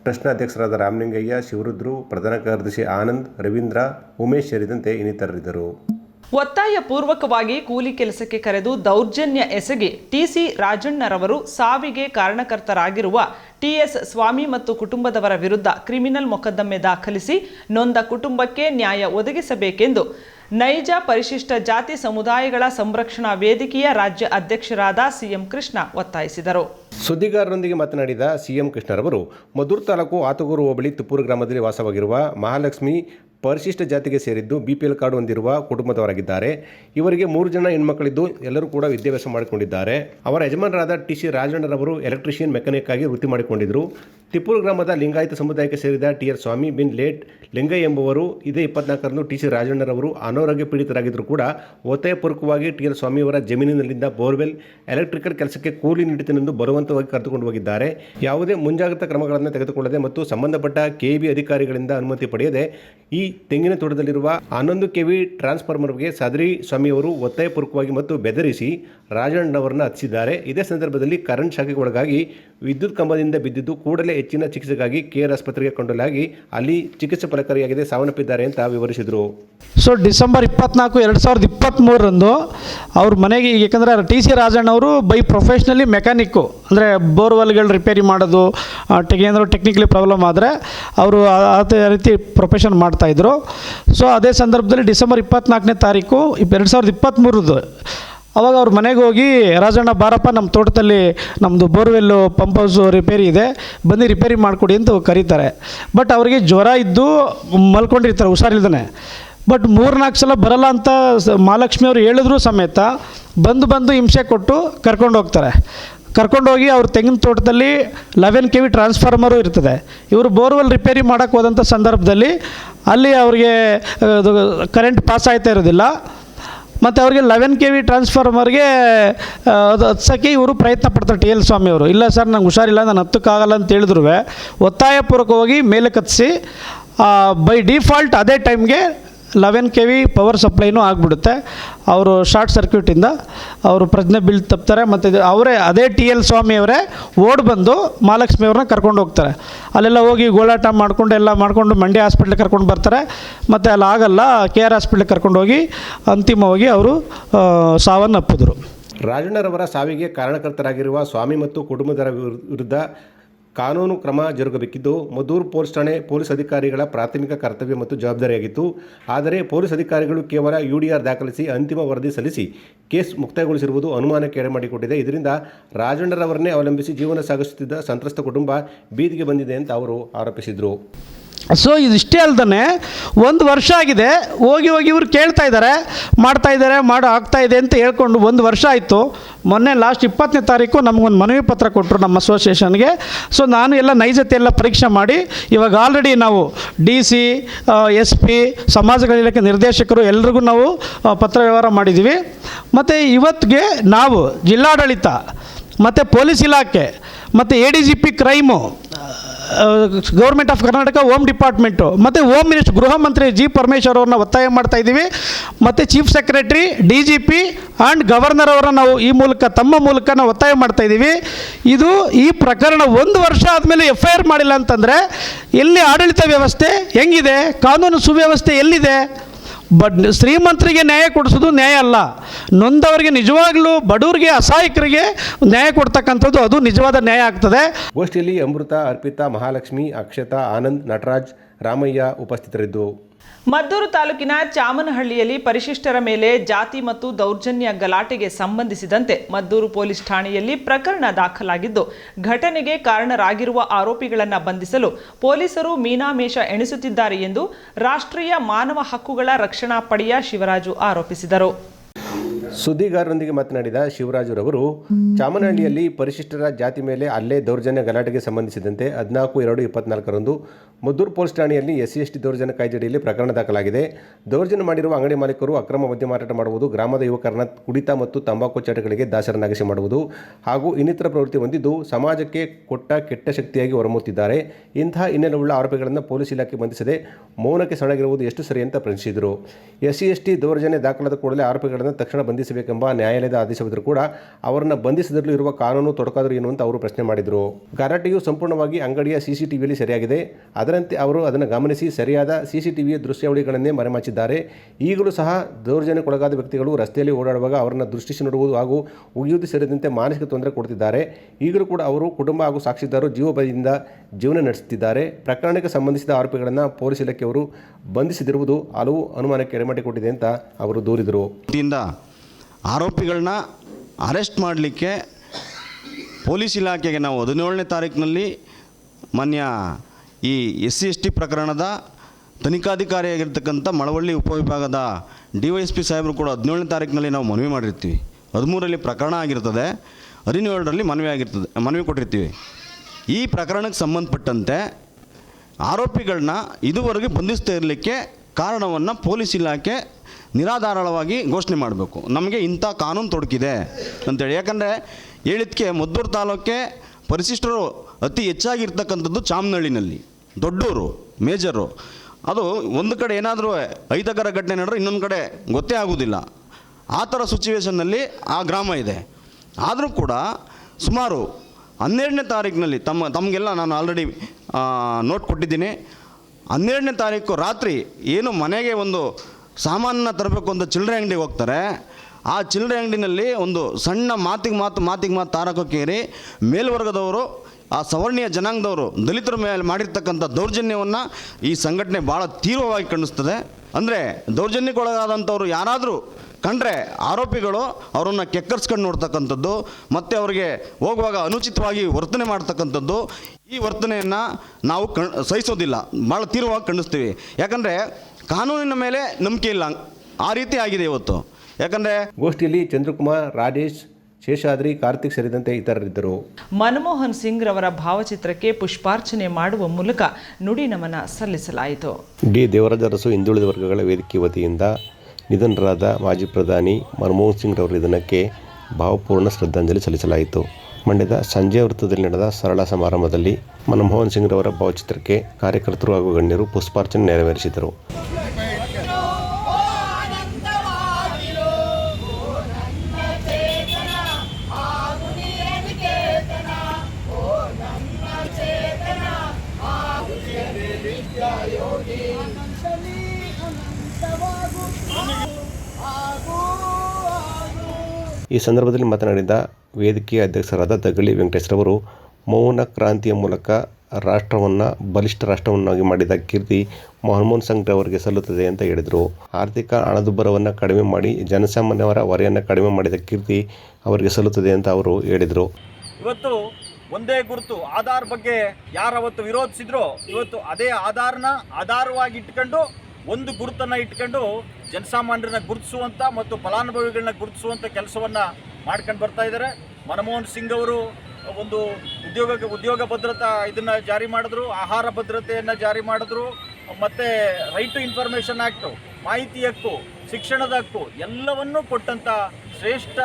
ಟ್ರಸ್ಟ್ನ ಅಧ್ಯಕ್ಷರಾದ ರಾಮಲಿಂಗಯ್ಯ, ಶಿವರುದ್ರು, ಪ್ರಧಾನ ಕಾರ್ಯದರ್ಶಿ ಆನಂದ್, ರವೀಂದ್ರ, ಉಮೇಶ್ ಸೇರಿದಂತೆ ಇನ್ನಿತರರಿದ್ದರು. ಒತ್ತಾಯ ಪೂರ್ವಕವಾಗಿ ಕೂಲಿ ಕೆಲಸಕ್ಕೆ ಕರೆದು ದೌರ್ಜನ್ಯ ಎಸಗಿ ಟಿಸಿ ರಾಜಣ್ಣರವರು ಸಾವಿಗೆ ಕಾರಣಕರ್ತರಾಗಿರುವ ಟಿಎಸ್ ಸ್ವಾಮಿ ಮತ್ತು ಕುಟುಂಬದವರ ವಿರುದ್ಧ ಕ್ರಿಮಿನಲ್ ಮೊಕದ್ದಮೆ ದಾಖಲಿಸಿ ನೊಂದ ಕುಟುಂಬಕ್ಕೆ ನ್ಯಾಯ ಒದಗಿಸಬೇಕೆಂದು ನೈಜ ಪರಿಶಿಷ್ಟ ಜಾತಿ ಸಮುದಾಯಗಳ ಸಂರಕ್ಷಣಾ ವೇದಿಕೆಯ ರಾಜ್ಯ ಅಧ್ಯಕ್ಷರಾದ ಸಿಎಂ ಕೃಷ್ಣ ಒತ್ತಾಯಿಸಿದರು. ಸುದ್ದಿಗಾರರೊಂದಿಗೆ ಮಾತನಾಡಿದ ಸಿಎಂ ಕೃಷ್ಣರವರು ಮಧುರ್ ತಾಲೂಕು ಆತಗೂರು ಹೋಬಳಿ ತುಪ್ಪೂರು ಗ್ರಾಮದಲ್ಲಿ ವಾಸವಾಗಿರುವ ಮಹಾಲಕ್ಷ್ಮಿ ಪರಿಶಿಷ್ಟ ಜಾತಿಗೆ ಸೇರಿದ್ದು ಬಿ ಪಿ ಎಲ್ ಕಾರ್ಡ್ ಹೊಂದಿರುವ ಕುಟುಂಬದವರಾಗಿದ್ದಾರೆ. ಇವರಿಗೆ ಮೂರು ಜನ ಹೆಣ್ಮಕ್ಕಳಿದ್ದು ಎಲ್ಲರೂ ಕೂಡ ವಿದ್ಯಾಭ್ಯಾಸ ಮಾಡಿಕೊಂಡಿದ್ದಾರೆ. ಅವರ ಯಜಮಾನರಾದ ಟಿ ಸಿ ರಾಜಣ್ಣರವರು ಎಲೆಕ್ಟ್ರಿಷಿಯನ್ ಮೆಕ್ಯಾನಿಕ್ ಆಗಿ ವೃತ್ತಿ ಮಾಡಿಕೊಂಡಿದ್ದರು ತಿಪ್ಪೂರು ಗ್ರಾಮದ ಲಿಂಗಾಯತ ಸಮುದಾಯಕ್ಕೆ ಸೇರಿದ ಟಿ ಆರ್ ಸ್ವಾಮಿ ಬಿನ್ ಲೇಟ್ ಲಿಂಗಯ್ಯ ಎಂಬುವರು ಇದೇ ಇಪ್ಪತ್ನಾಲ್ಕರಂದು ಟಿ ಸಿ ರಾಜಣ್ಣರವರು ಅನಾರೋಗ್ಯ ಪೀಡಿತರಾಗಿದ್ದರೂ ಕೂಡ ಒತ್ತಾಯಪೂರ್ವಕವಾಗಿ ಟಿ ಆರ್ ಸ್ವಾಮಿಯವರ ಜಮೀನಿನಲ್ಲಿದ್ದ ಬೋರ್ವೆಲ್ ಎಲೆಕ್ಟ್ರಿಕಲ್ ಕೆಲಸಕ್ಕೆ ಕೂಲಿ ನೀಡುತ್ತೇನೆಂದು ಬಲವಂತವಾಗಿ ಕರೆದುಕೊಂಡು ಹೋಗಿದ್ದಾರೆ ಯಾವುದೇ ಮುಂಜಾಗ್ರತಾ ಕ್ರಮಗಳನ್ನು ತೆಗೆದುಕೊಳ್ಳದೆ ಮತ್ತು ಸಂಬಂಧಪಟ್ಟ ಕೆಬಿ ಅಧಿಕಾರಿಗಳಿಂದ ಅನುಮತಿ ಪಡೆಯದೆ ಈ ತೆಂಗಿನ ತೋಟದಲ್ಲಿರುವ ಹನ್ನೊಂದು ಕೆವಿ ಟ್ರಾನ್ಸ್ಫಾರ್ಮರ್ಗೆ ಸದರಿ ಸ್ವಾಮಿಯವರು ಒತ್ತಾಯಪೂರ್ವಕವಾಗಿ ಮತ್ತು ಬೆದರಿಸಿ ರಾಜಣ್ಣವರನ್ನ ಹತ್ತಿಸಿದ್ದಾರೆ. ಇದೇ ಸಂದರ್ಭದಲ್ಲಿ ಕರೆಂಟ್ ಶಾಖೆಗೆ ಒಳಗಾಗಿ ವಿದ್ಯುತ್ ಕಂಬದಿಂದ ಬಿದ್ದಿದ್ದು ಕೂಡಲೇ ಹೆಚ್ಚಿನ ಚಿಕಿತ್ಸೆಗಾಗಿ ಕೇರ್ ಆಸ್ಪತ್ರೆಗೆ ಕೊಂಡೊಯ್ಯಲಾಗಿ ಅಲ್ಲಿ ಚಿಕಿತ್ಸೆ ಫಲಕಾರಿಯಾಗಿದೆ, ಸಾವನ್ನಪ್ಪಿದ್ದಾರೆ ಅಂತ ವಿವರಿಸಿದರು. ಸೊ ಡಿಸೆಂಬರ್ ಇಪ್ಪತ್ನಾಲ್ಕು, ಎರಡು ಸಾವಿರದ ಇಪ್ಪತ್ತ್ಮೂರರಂದು ಅವ್ರ ಮನೆಗೆ ಯಾಕಂದರೆ ಟಿ ಸಿ ರಾಜಣ್ಣವರು ಬೈ ಪ್ರೊಫೆಷ್ನಲಿ ಮೆಕ್ಯಾನಿಕ್ಕು, ಅಂದರೆ ಬೋರ್ವೆಲ್ಗಳು ರಿಪೇರಿ ಮಾಡೋದು ಏನಾದರೂ ಟೆಕ್ನಿಕಲಿ ಪ್ರಾಬ್ಲಮ್ ಆದರೆ ಅವರು ಅದೇ ರೀತಿ ಪ್ರೊಫೆಷನ್ ಮಾಡ್ತಾಯಿದ್ರು ಸೊ ಅದೇ ಸಂದರ್ಭದಲ್ಲಿ ಡಿಸೆಂಬರ್ ಇಪ್ಪತ್ನಾಲ್ಕನೇ ತಾರೀಕು ಎರಡು ಸಾವಿರದ ಇಪ್ಪತ್ತ್ಮೂರದ್ದು ಅವಾಗ ಅವ್ರ ಮನೆಗೆ ಹೋಗಿ, ರಾಜಣ್ಣ ಬಾರಪ್ಪ ನಮ್ಮ ತೋಟದಲ್ಲಿ ನಮ್ಮದು ಬೋರ್ವೆಲ್ಲು, ಪಂಪ್ ಹೌಸು ರಿಪೇರಿ ಇದೆ ಬಂದು ರಿಪೇರಿ ಮಾಡಿಕೊಡಿ ಅಂತ ಕರೀತಾರೆ. ಬಟ್ ಅವರಿಗೆ ಜ್ವರ ಇದ್ದು ಮಲ್ಕೊಂಡಿರ್ತಾರೆ ಹುಷಾರಿಲ್ದೇ ಬಟ್ ಮೂರು ನಾಲ್ಕು ಸಲ ಬರಲ್ಲ ಅಂತ ಸ- ಮಹಾಲಕ್ಷ್ಮಿ ಅವರು ಹೇಳಿದ್ರು ಸಮೇತ, ಬಂದು ಬಂದು ಹಿಂಸೆ ಕೊಟ್ಟು ಕರ್ಕೊಂಡು ಹೋಗ್ತಾರೆ. ಕರ್ಕೊಂಡೋಗಿ ಅವ್ರ ತೆಂಗಿನ ತೋಟದಲ್ಲಿ ಲೆವೆನ್ ಕೆ ವಿ ಟ್ರಾನ್ಸ್ಫಾರ್ಮರು ಇರ್ತದೆ. ಇವರು ಬೋರ್ವೆಲ್ ರಿಪೇರಿ ಮಾಡೋಕ್ಕೆ ಹೋದಂಥ ಸಂದರ್ಭದಲ್ಲಿ ಅಲ್ಲಿ ಅವ್ರಿಗೆ ಕರೆಂಟ್ ಪಾಸ್ ಆಯ್ತಾ ಇರೋದಿಲ್ಲ. ಮತ್ತು ಅವ್ರಿಗೆ ಲೆವೆನ್ ಕೆ ವಿ ಟ್ರಾನ್ಸ್ಫಾರ್ಮರ್ಗೆ ಅದು ಹತ್ಸೋಕ್ಕೆ ಇವರು ಪ್ರಯತ್ನ ಪಡ್ತಾರೆ ಟಿ ಎಲ್ ಸ್ವಾಮಿ ಅವರು. ಇಲ್ಲ ಸರ್, ನಂಗೆ ಹುಷಾರಿಲ್ಲ, ನಾನು ಹತ್ತಕ್ಕಾಗಲ್ಲ ಅಂತ ಹೇಳಿದ್ರು ಒತ್ತಾಯಪೂರ್ವಕವಾಗಿ ಮೇಲೆ ಕತ್ತಿಸಿ ಬೈ ಡಿಫಾಲ್ಟ್ ಅದೇ ಟೈಮ್ಗೆ ಲೆವೆನ್ ಕೆ ವಿ ಪವರ್ ಸಪ್ಲೈನೂ ಆಗಿಬಿಡುತ್ತೆ. ಅವರು ಶಾರ್ಟ್ ಸರ್ಕ್ಯೂಟಿಂದ ಅವರು ಪ್ರಜ್ಞೆ ಬಿಲ್ ತಪ್ತಾರೆ ಮತ್ತು ಇದು ಅವರೇ ಅದೇ ಟಿ ಎಲ್ ಸ್ವಾಮಿಯವರೇ ಓಡ್ ಬಂದು ಮಹಾಲಕ್ಷ್ಮಿ ಅವ್ರನ್ನ ಕರ್ಕೊಂಡು ಹೋಗ್ತಾರೆ. ಅಲ್ಲೆಲ್ಲ ಹೋಗಿ ಗೋಳಾಟ ಮಾಡ್ಕೊಂಡು ಎಲ್ಲ ಮಾಡಿಕೊಂಡು ಮಂಡ್ಯ ಹಾಸ್ಪಿಟ್ಲಿಗೆ ಕರ್ಕೊಂಡು ಬರ್ತಾರೆ. ಮತ್ತು ಅಲ್ಲಿ ಆಗಲ್ಲ ಕೆ ಆರ್ ಹಾಸ್ಪಿಟ್ಲಿಗೆ ಕರ್ಕೊಂಡು ಹೋಗಿ ಅಂತಿಮವಾಗಿ ಅವರು ಸಾವನ್ನಪ್ಪಿದ್ರು. ರಾಜಣ್ಣರವರ ಸಾವಿಗೆ ಕಾರಣಕರ್ತರಾಗಿರುವ ಸ್ವಾಮಿ ಮತ್ತು ಕುಟುಂಬದವರ ವಿರು- ವಿರುದ್ಧ ಕಾನೂನು ಕ್ರಮ ಜರುಗಬೇಕಿದ್ದು ಮದ್ದೂರು ಪೊಲೀಸ್ ಠಾಣೆ ಪೊಲೀಸ್ ಅಧಿಕಾರಿಗಳ ಪ್ರಾಥಮಿಕ ಕರ್ತವ್ಯ ಮತ್ತು ಜವಾಬ್ದಾರಿಯಾಗಿತ್ತು. ಆದರೆ ಪೊಲೀಸ್ ಅಧಿಕಾರಿಗಳು ಕೇವಲ ಯು ಡಿ ಆರ್ ದಾಖಲಿಸಿ ಅಂತಿಮ ವರದಿ ಸಲ್ಲಿಸಿ ಕೇಸ್ ಮುಕ್ತಾಯಗೊಳಿಸಿರುವುದು ಅನುಮಾನಕ್ಕೆ ಎಡೆ ಮಾಡಿಕೊಟ್ಟಿದೆ ಇದರಿಂದ ರಾಜಣ್ಣರವರನ್ನೇ ಅವಲಂಬಿಸಿ ಜೀವನ ಸಾಗಿಸುತ್ತಿದ್ದ ಸಂತ್ರಸ್ತ ಕುಟುಂಬ ಬೀದಿಗೆ ಬಂದಿದೆ ಅಂತ ಅವರು ಆರೋಪಿಸಿದರು. ಸೊ ಇದಿಷ್ಟೇ ಅಲ್ದೇ ಒಂದು ವರ್ಷ ಆಗಿದೆ. ಹೋಗಿ ಹೋಗಿ ಇವ್ರು ಕೇಳ್ತಾ ಇದ್ದಾರೆ. ಮಾಡ್ತಾ ಇದ್ದಾರೆ, ಮಾಡೋ, ಆಗ್ತಾ ಇದೆ ಅಂತ ಹೇಳ್ಕೊಂಡು ಒಂದು ವರ್ಷ ಆಯಿತು. ಮೊನ್ನೆ ಲಾಸ್ಟ್ ಇಪ್ಪತ್ತನೇ ತಾರೀಕು ನಮಗೊಂದು ಮನವಿ ಪತ್ರ ಕೊಟ್ಟರು ನಮ್ಮ ಅಸೋಸಿಯೇಷನ್ಗೆ ಸೊ ನಾನು ಎಲ್ಲ ನೈಜತೆ ಎಲ್ಲ ಪರೀಕ್ಷೆ ಮಾಡಿ, ಇವಾಗ ಆಲ್ರೆಡಿ ನಾವು ಡಿ ಸಿ ಎಸ್ ಪಿ ಸಮಾಜ ಇಲಾಖೆ ನಿರ್ದೇಶಕರು ಎಲ್ರಿಗೂ ನಾವು ಪತ್ರ ವ್ಯವಹಾರ ಮಾಡಿದ್ದೀವಿ ಮತ್ತು ಇವತ್ತಿಗೆ ನಾವು ಜಿಲ್ಲಾಡಳಿತ, ಮತ್ತು ಪೊಲೀಸ್ ಇಲಾಖೆ, ಮತ್ತು A D G P crime government of Karnataka home department ಮತ್ತು ಹೋಮ್ ಮಿನಿಸ್ಟರ್ ಗೃಹ ಮಂತ್ರಿ ಜಿ. ಪರಮೇಶ್ವರ್ ಅವ್ರನ್ನ ಒತ್ತಾಯ ಮಾಡ್ತಾ ಇದ್ದೀವಿ ಮತ್ತು chief secretary D G P and governor ಅವರನ್ನ ನಾವು ಈ ಮೂಲಕ, ತಮ್ಮ ಮೂಲಕ ನಾವು ಒತ್ತಾಯ ಮಾಡ್ತಾ ಇದ್ದೀವಿ ಇದು ಈ ಪ್ರಕರಣ ಒಂದು ವರ್ಷ ಆದಮೇಲೆ ಎಫ್ ಐ ಆರ್ ಮಾಡಿಲ್ಲ ಅಂತಂದರೆ, ಎಲ್ಲಿ ಆಡಳಿತ ವ್ಯವಸ್ಥೆ ಹೆಂಗಿದೆ, ಕಾನೂನು ಸುವ್ಯವಸ್ಥೆ ಎಲ್ಲಿದೆ? ಬಟ್ ಶ್ರೀಮಂತರಿಗೆ ನ್ಯಾಯ ಕೊಡಿಸೋದು ನ್ಯಾಯ ಅಲ್ಲ. ನೊಂದವರಿಗೆ ನಿಜವಾಗ್ಲೂ ಬಡವರಿಗೆ ಅಸಹಾಯಕರಿಗೆ ನ್ಯಾಯ ಕೊಡ್ತಕ್ಕಂಥದ್ದು ಅದು ನಿಜವಾದ ನ್ಯಾಯ ಆಗ್ತದೆ. ಗೋಷ್ಠಿಯಲ್ಲಿ ಅಮೃತ, ಅರ್ಪಿತಾ, ಮಹಾಲಕ್ಷ್ಮಿ, ಅಕ್ಷತಾ, ಆನಂದ್, ನಟರಾಜ್, ರಾಮಯ್ಯ ಉಪಸ್ಥಿತರಿದ್ದು. ಮದ್ದೂರು ತಾಲೂಕಿನ ಚಾಮನಹಳ್ಳಿಯಲ್ಲಿ ಪರಿಶಿಷ್ಟರ ಮೇಲೆ ಜಾತಿ ಮತ್ತು ದೌರ್ಜನ್ಯ ಗಲಾಟೆಗೆ ಸಂಬಂಧಿಸಿದಂತೆ ಮದ್ದೂರು ಪೊಲೀಸ್ ಠಾಣೆಯಲ್ಲಿ ಪ್ರಕರಣ ದಾಖಲಾಗಿದ್ದು, ಘಟನೆಗೆ ಕಾರಣರಾಗಿರುವ ಆರೋಪಿಗಳನ್ನು ಬಂಧಿಸಲು ಪೊಲೀಸರು ಮೀನಾಮೇಷ ಎಣಿಸುತ್ತಿದ್ದಾರೆ ಎಂದು ರಾಷ್ಟ್ರೀಯ ಮಾನವ ಹಕ್ಕುಗಳ ರಕ್ಷಣಾ ಪಡೆಯ ಶಿವರಾಜು ಆರೋಪಿಸಿದರು. ಸುದ್ದಿಗಾರರೊಂದಿಗೆ ಮಾತನಾಡಿದ ಶಿವರಾಜುರವರು, ಚಾಮನಹಳ್ಳಿಯಲ್ಲಿ ಪರಿಶಿಷ್ಟರ ಜಾತಿ ಮೇಲೆ ಅಲ್ಲೇ ದೌರ್ಜನ್ಯ ಗಲಾಟೆಗೆ ಸಂಬಂಧಿಸಿದಂತೆ ಹದಿನಾಲ್ಕು ಎರಡು ಇಪ್ಪತ್ನಾಲ್ಕರಂದು ಮದ್ದೂರು ಪೊಲೀಸ್ ಠಾಣೆಯಲ್ಲಿ ಎಸ್ಸಿ ಎಸ್ಟಿ ದೌರ್ಜನ್ಯ ಕಾಯ್ದೆಯಡಿಯಲ್ಲಿ ಪ್ರಕರಣ ದಾಖಲಾಗಿದೆ. ದೌರ್ಜನ್ಯ ಮಾಡಿರುವ ಅಂಗಡಿ ಮಾಲೀಕರು ಅಕ್ರಮ ಮದ್ಯ ಮಾರಾಟ ಮಾಡುವುದು ಗ್ರಾಮದ ಯುವಕರನ್ನ ಕುಡಿತ ಮತ್ತು ತಂಬಾಕು ಚಟಗಳಿಗೆ ದಾಸರನ್ನಾಗಿಸಿ ಮಾಡುವುದು ಹಾಗೂ ಇನ್ನಿತರ ಪ್ರವೃತ್ತಿ ಹೊಂದಿದ್ದು ಸಮಾಜಕ್ಕೆ ಕೊಟ್ಟ ಕೆಟ್ಟ ಶಕ್ತಿಯಾಗಿ ಹೊರಮುತ್ತಿದ್ದಾರೆ. ಇಂತಹ ಹಿನ್ನೆಲೆಯುಳ್ಳ ಆರೋಪಿಗಳನ್ನು ಪೊಲೀಸ್ ಇಲಾಖೆ ಬಂಧಿಸದೆ ಮೌನಕ್ಕೆ ಸೊಳಗಿರುವುದು ಎಷ್ಟು ಸರಿ ಅಂತ ಪ್ರಶ್ನಿಸಿದರು. ಎಸ್ಸಿ ಎಸ್ಟಿ ದೌರ್ಜನ್ಯ ದಾಖಲಾದ ಕೂಡಲೇ ಆರೋಪಿಗಳನ್ನು ತಕ್ಷಣ ಬಂಧಿಸಬೇಕೆಂಬ ನ್ಯಾಯಾಲಯದ ಆದೇಶವಿದ್ದರೂ ಕೂಡ ಅವರನ್ನು ಬಂಧಿಸಿದರಲ್ಲೂ ಇರುವ ಕಾನೂನು ತೊಡಕಾದರು ಏನು ಅಂತ ಅವರು ಪ್ರಶ್ನೆ ಮಾಡಿದರು. ಗಲಾಟೆಯು ಸಂಪೂರ್ಣವಾಗಿ ಅಂಗಡಿಯ ಸಿಸಿಟಿವಿಯಲ್ಲಿ ಸರಿಯಾಗಿದೆ. ಅದರಂತೆ ಅವರು ಅದನ್ನು ಗಮನಿಸಿ ಸರಿಯಾದ ಸಿಸಿಟಿವಿಯ ದೃಶ್ಯಾವಳಿಗಳನ್ನೇ ಮರೆಮಾಚಿದ್ದಾರೆ. ಈಗಲೂ ಸಹ ದೌರ್ಜನ್ಯಕ್ಕೊಳಗಾದ ವ್ಯಕ್ತಿಗಳು ರಸ್ತೆಯಲ್ಲಿ ಓಡಾಡುವಾಗ ಅವರನ್ನು ದೃಷ್ಟಿಸಿ ನೋಡುವುದು ಹಾಗೂ ಉಗಿಯುವುದು ಸೇರಿದಂತೆ ಮಾನಸಿಕ ತೊಂದರೆ ಕೊಡುತ್ತಿದ್ದಾರೆ ಈಗಲೂ ಕೂಡ ಅವರು ಕುಟುಂಬ ಹಾಗೂ ಸಾಕ್ಷಿದಾರರು ಜೀವಭಯದಿಂದ ಜೀವನ ನಡೆಸುತ್ತಿದ್ದಾರೆ. ಪ್ರಕರಣಕ್ಕೆ ಸಂಬಂಧಿಸಿದ ಆರೋಪಿಗಳನ್ನು ಪೊಲೀಸ್ ಇಲಾಖೆಯವರು ಬಂಧಿಸಿದಿರುವುದು ಹಲವು ಅನುಮಾನಕ್ಕೆ ಎಡೆಮಾಡಿಕೊಟ್ಟಿದೆ ಅಂತ ಅವರು ದೂರಿದರು. ಆರೋಪಿಗಳನ್ನ ಅರೆಸ್ಟ್ ಮಾಡಲಿಕ್ಕೆ ಪೊಲೀಸ್ ಇಲಾಖೆಗೆ ನಾವು ಹದಿನೇಳನೇ ತಾರೀಕಿನಲ್ಲಿ ಮಾನ್ಯ ಈ ಎಸ್ ಸಿ ಎಸ್ ಟಿ ಪ್ರಕರಣದ ತನಿಖಾಧಿಕಾರಿಯಾಗಿರ್ತಕ್ಕಂಥ ಮಳವಳ್ಳಿ ಉಪವಿಭಾಗದ ಡಿ ವೈ ಎಸ್ ಪಿ ಸಾಹೇಬರು ಕೂಡ ಹದಿನೇಳನೇ ತಾರೀಕಿನಲ್ಲಿ ನಾವು ಮನವಿ ಮಾಡಿರ್ತೀವಿ. ಹದಿಮೂರರಲ್ಲಿ ಪ್ರಕರಣ ಆಗಿರ್ತದೆ, ಹದಿನೇಳರಲ್ಲಿ ಮನವಿ ಆಗಿರ್ತದೆ, ಮನವಿ ಕೊಟ್ಟಿರ್ತೀವಿ. ಈ ಪ್ರಕರಣಕ್ಕೆ ಸಂಬಂಧಪಟ್ಟಂತೆ ಆರೋಪಿಗಳನ್ನ ಇದುವರೆಗೆ ಬಂಧಿಸ್ತಾ ಇರಲಿಕ್ಕೆ ಕಾರಣವನ್ನು ಪೊಲೀಸ್ ಇಲಾಖೆ ನಿರಾಧಾರವಾಗಿ ಘೋಷಣೆ ಮಾಡಬೇಕು. ನಮಗೆ ಇಂಥ ಕಾನೂನು ತೊಡಕಿದೆ ಅಂತೇಳಿ. ಯಾಕಂದರೆ ಹೇಳಿದ್ಕೆ ಮದ್ದೂರು ತಾಲೂಕೆ ಪರಿಶಿಷ್ಟರು ಅತಿ ಹೆಚ್ಚಾಗಿರ್ತಕ್ಕಂಥದ್ದು ಚಾಮನಹಳ್ಳಿನಲ್ಲಿ. ದೊಡ್ಡೂರು, ಮೇಜರು. ಅದು ಒಂದು ಕಡೆ ಏನಾದರೂ ಐದಗರ ಘಟನೆ ನಡೆದ್ರೆ ಇನ್ನೊಂದು ಕಡೆ ಗೊತ್ತೇ ಆಗೋದಿಲ್ಲ. ಆ ಥರ ಸಿಚುವೇಷನ್ನಲ್ಲಿ ಆ ಗ್ರಾಮ ಇದೆ. ಆದರೂ ಕೂಡ ಸುಮಾರು ಹನ್ನೆರಡನೇ ತಾರೀಕಿನಲ್ಲಿ ತಮ್ಮ, ತಮಗೆಲ್ಲ ನಾನು ಆಲ್ರೆಡಿ ನೋಟ್ ಕೊಟ್ಟಿದ್ದೀನಿ. ಹನ್ನೆರಡನೇ ತಾರೀಕು ರಾತ್ರಿ ಏನು ಮನೆಗೆ ಒಂದು ಸಾಮಾನನ್ನ ತರಬೇಕು ಅಂತ ಚಿಲ್ಲರೆ ಅಂಗಡಿಗೆ ಹೋಗ್ತಾರೆ. ಆ ಚಿಲ್ಲರೆ ಅಂಗಡಿನಲ್ಲಿ ಒಂದು ಸಣ್ಣ ಮಾತಿಗೆ ಮಾತು ಮಾತಿಗೆ ಮಾತು ತಾರಕಕ್ಕೇರಿ ಮೇಲ್ವರ್ಗದವರು ಆ ಸವರ್ಣೀಯ ಜನಾಂಗದವರು ದಲಿತರ ಮೇಲೆ ಮಾಡಿರ್ತಕ್ಕಂಥ ದೌರ್ಜನ್ಯವನ್ನು ಈ ಸಂಘಟನೆ ಭಾಳ ತೀವ್ರವಾಗಿ ಕಾಣಿಸ್ತದೆ ಅಂದರೆ ದೌರ್ಜನ್ಯಕ್ಕೊಳಗಾದಂಥವ್ರು ಯಾರಾದರೂ ಕಂಡ್ರೆ ಆರೋಪಿಗಳು ಅವರನ್ನು ಕೆಕ್ಕರ್ಸ್ಕೊಂಡು ನೋಡ್ತಕ್ಕಂಥದ್ದು, ಮತ್ತು ಅವರಿಗೆ ಹೋಗುವಾಗ ಅನುಚಿತವಾಗಿ ವರ್ತನೆ ಮಾಡ್ತಕ್ಕಂಥದ್ದು, ಈ ವರ್ತನೆಯನ್ನು ನಾವು ಕಣ್ ಸಹಿಸೋದಿಲ್ಲ. ಭಾಳ ತೀವ್ರವಾಗಿ ಖಂಡಿಸ್ತೀವಿ. ಯಾಕಂದರೆ ಕಾನೂನಿನ ಮೇಲೆ ನಂಬಿಕೆ ಇಲ್ಲ. ಆ ರೀತಿ ಆಗಿದೆ ಇವತ್ತು. ಯಾಕಂದರೆ ಗೋಷ್ಠಿಯಲ್ಲಿ ಚಂದ್ರಕುಮಾರ್, ರಾಜೇಶ್ ಶೇಷಾದ್ರಿ ಕಾರ್ತಿಕ್ ಸೇರಿದಂತೆ ಇತರರಿದ್ದರು. ಮನಮೋಹನ್ ಸಿಂಗ್ ರವರ ಭಾವಚಿತ್ರಕ್ಕೆ ಪುಷ್ಪಾರ್ಚನೆ ಮಾಡುವ ಮೂಲಕ ನುಡಿ ನಮನ ಸಲ್ಲಿಸಲಾಯಿತು. ಡಿ. ದೇವರಾಜರಸು ಹಿಂದುಳಿದ ವರ್ಗಗಳ ವೇದಿಕೆ ವತಿಯಿಂದ ನಿಧನರಾದ ಮಾಜಿ ಪ್ರಧಾನಿ ಮನಮೋಹನ್ ಸಿಂಗ್ ರವರ ನಿಧನಕ್ಕೆ ಭಾವಪೂರ್ಣ ಶ್ರದ್ಧಾಂಜಲಿ ಸಲ್ಲಿಸಲಾಯಿತು. ಮಂಡ್ಯದ ಸಂಜೆ ವೃತ್ತದಲ್ಲಿ ನಡೆದ ಸರಳ ಸಮಾರಂಭದಲ್ಲಿ ಮನಮೋಹನ್ ಸಿಂಗ್ ರವರ ಭಾವಚಿತ್ರಕ್ಕೆ ಕಾರ್ಯಕರ್ತರು ಹಾಗೂ ಗಣ್ಯರು ಪುಷ್ಪಾರ್ಚನೆ ನೆರವೇರಿಸಿದರು. ಈ ಸಂದರ್ಭದಲ್ಲಿ ಮಾತನಾಡಿದ ವೇದಿಕೆಯ ಅಧ್ಯಕ್ಷರಾದ ದಗಳಿ ವೆಂಕಟೇಶ್ರವರು, ಮೌನ ಕ್ರಾಂತಿಯ ಮೂಲಕ ರಾಷ್ಟ್ರವನ್ನು, ಬಲಿಷ್ಠ ರಾಷ್ಟ್ರವನ್ನಾಗಿ ಮಾಡಿದ ಕೀರ್ತಿ ಮನಮೋಹನ್ ಸಿಂಗ್ ಅವರಿಗೆ ಸಲ್ಲುತ್ತದೆ ಅಂತ ಹೇಳಿದರು. ಆರ್ಥಿಕ ಹಣದುಬ್ಬರವನ್ನು ಕಡಿಮೆ ಮಾಡಿ, ಜನಸಾಮಾನ್ಯವರ ಹೊರೆಯನ್ನು ಕಡಿಮೆ ಮಾಡಿದ ಕೀರ್ತಿ ಅವರಿಗೆ ಸಲ್ಲುತ್ತದೆ ಅಂತ ಅವರು ಹೇಳಿದರು. ಇವತ್ತು ಒಂದೇ ಗುರುತು, ಆಧಾರ್ ಬಗ್ಗೆ ಯಾರು ಅವತ್ತು ವಿರೋಧಿಸಿದ್ರು, ಇವತ್ತು ಅದೇ ಆಧಾರ್ನ ಆಧಾರವಾಗಿ ಇಟ್ಕೊಂಡು, ಒಂದು ಗುರುತನ್ನು ಇಟ್ಕೊಂಡು ಜನಸಾಮಾನ್ಯರನ್ನ ಗುರುತಿಸುವಂತ ಮತ್ತು ಫಲಾನುಭವಿಗಳನ್ನ ಗುರುತಿಸುವಂಥ ಕೆಲಸವನ್ನ ಮಾಡ್ಕೊಂಡು ಬರ್ತಾ ಇದ್ದಾರೆ ಮನಮೋಹನ್ ಸಿಂಗ್ ಅವರು ಒಂದು ಉದ್ಯೋಗ ಉದ್ಯೋಗ ಭದ್ರತಾ ಇದನ್ನ ಜಾರಿ ಮಾಡಿದ್ರು, ಆಹಾರ ಭದ್ರತೆಯನ್ನು ಜಾರಿ ಮಾಡಿದ್ರು, ಮತ್ತೆ ರೈಟ್ ಟು ಇನ್ಫಾರ್ಮೇಶನ್ ಆಕ್ಟ್ ಮಾಹಿತಿ ಹಕ್ಕು, ಶಿಕ್ಷಣದ ಹಕ್ಕು ಎಲ್ಲವನ್ನೂ ಕೊಟ್ಟಂತ ಶ್ರೇಷ್ಠ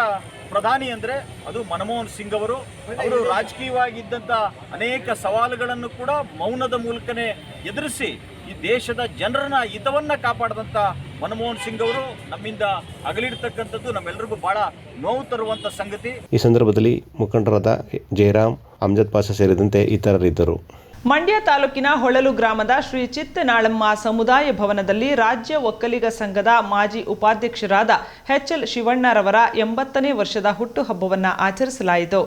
ಪ್ರಧಾನಿ ಅಂದ್ರೆ ಅದು ಮನಮೋಹನ್ ಸಿಂಗ್ ಅವರು. ಅವರು ರಾಜಕೀಯವಾಗಿದ್ದಂಥ ಅನೇಕ ಸವಾಲುಗಳನ್ನು ಕೂಡ ಮೌನದ ಮೂಲಕನೇ ಎದುರಿಸಿ ಈ ದೇಶದ ಜನರನ್ನ ಹಿತವನ್ನು ಕಾಪಾಡಿದಂಥ ಮನಮೋಹನ್ ಸಿಂಗ್ ಅವರು ನಮ್ಮಿಂದ ಅಗಲಿರ್ತಕ್ಕಂಥದ್ದು ನಮ್ಮೆಲ್ಲರಿಗೂ ಬಹಳ ನೋವು ತರುವಂತ ಸಂಗತಿ. ಈ ಸಂದರ್ಭದಲ್ಲಿ ಮುಖಂಡರಾದ ಜಯರಾಮ್, ಅಮ್ಜದ್ ಪಾಷಾ ಸೇರಿದಂತೆ ಇತರರಿದ್ದರು. ಮಂಡ್ಯ ತಾಲೂಕಿನ ಹೊಳಲು ಗ್ರಾಮದ ಶ್ರೀ ಚಿತ್ತನಾಳಮ್ಮ ಸಮುದಾಯ ಭವನದಲ್ಲಿ ರಾಜ್ಯ ಒಕ್ಕಲಿಗ ಸಂಘದ ಮಾಜಿ ಉಪಾಧ್ಯಕ್ಷರಾದ ಎಚ್ ಎಲ್ ಶಿವಣ್ಣರವರ ಎಂಬತ್ತನೇ ವರ್ಷದ ಹುಟ್ಟುಹಬ್ಬವನ್ನು ಆಚರಿಸಲಾಯಿತು.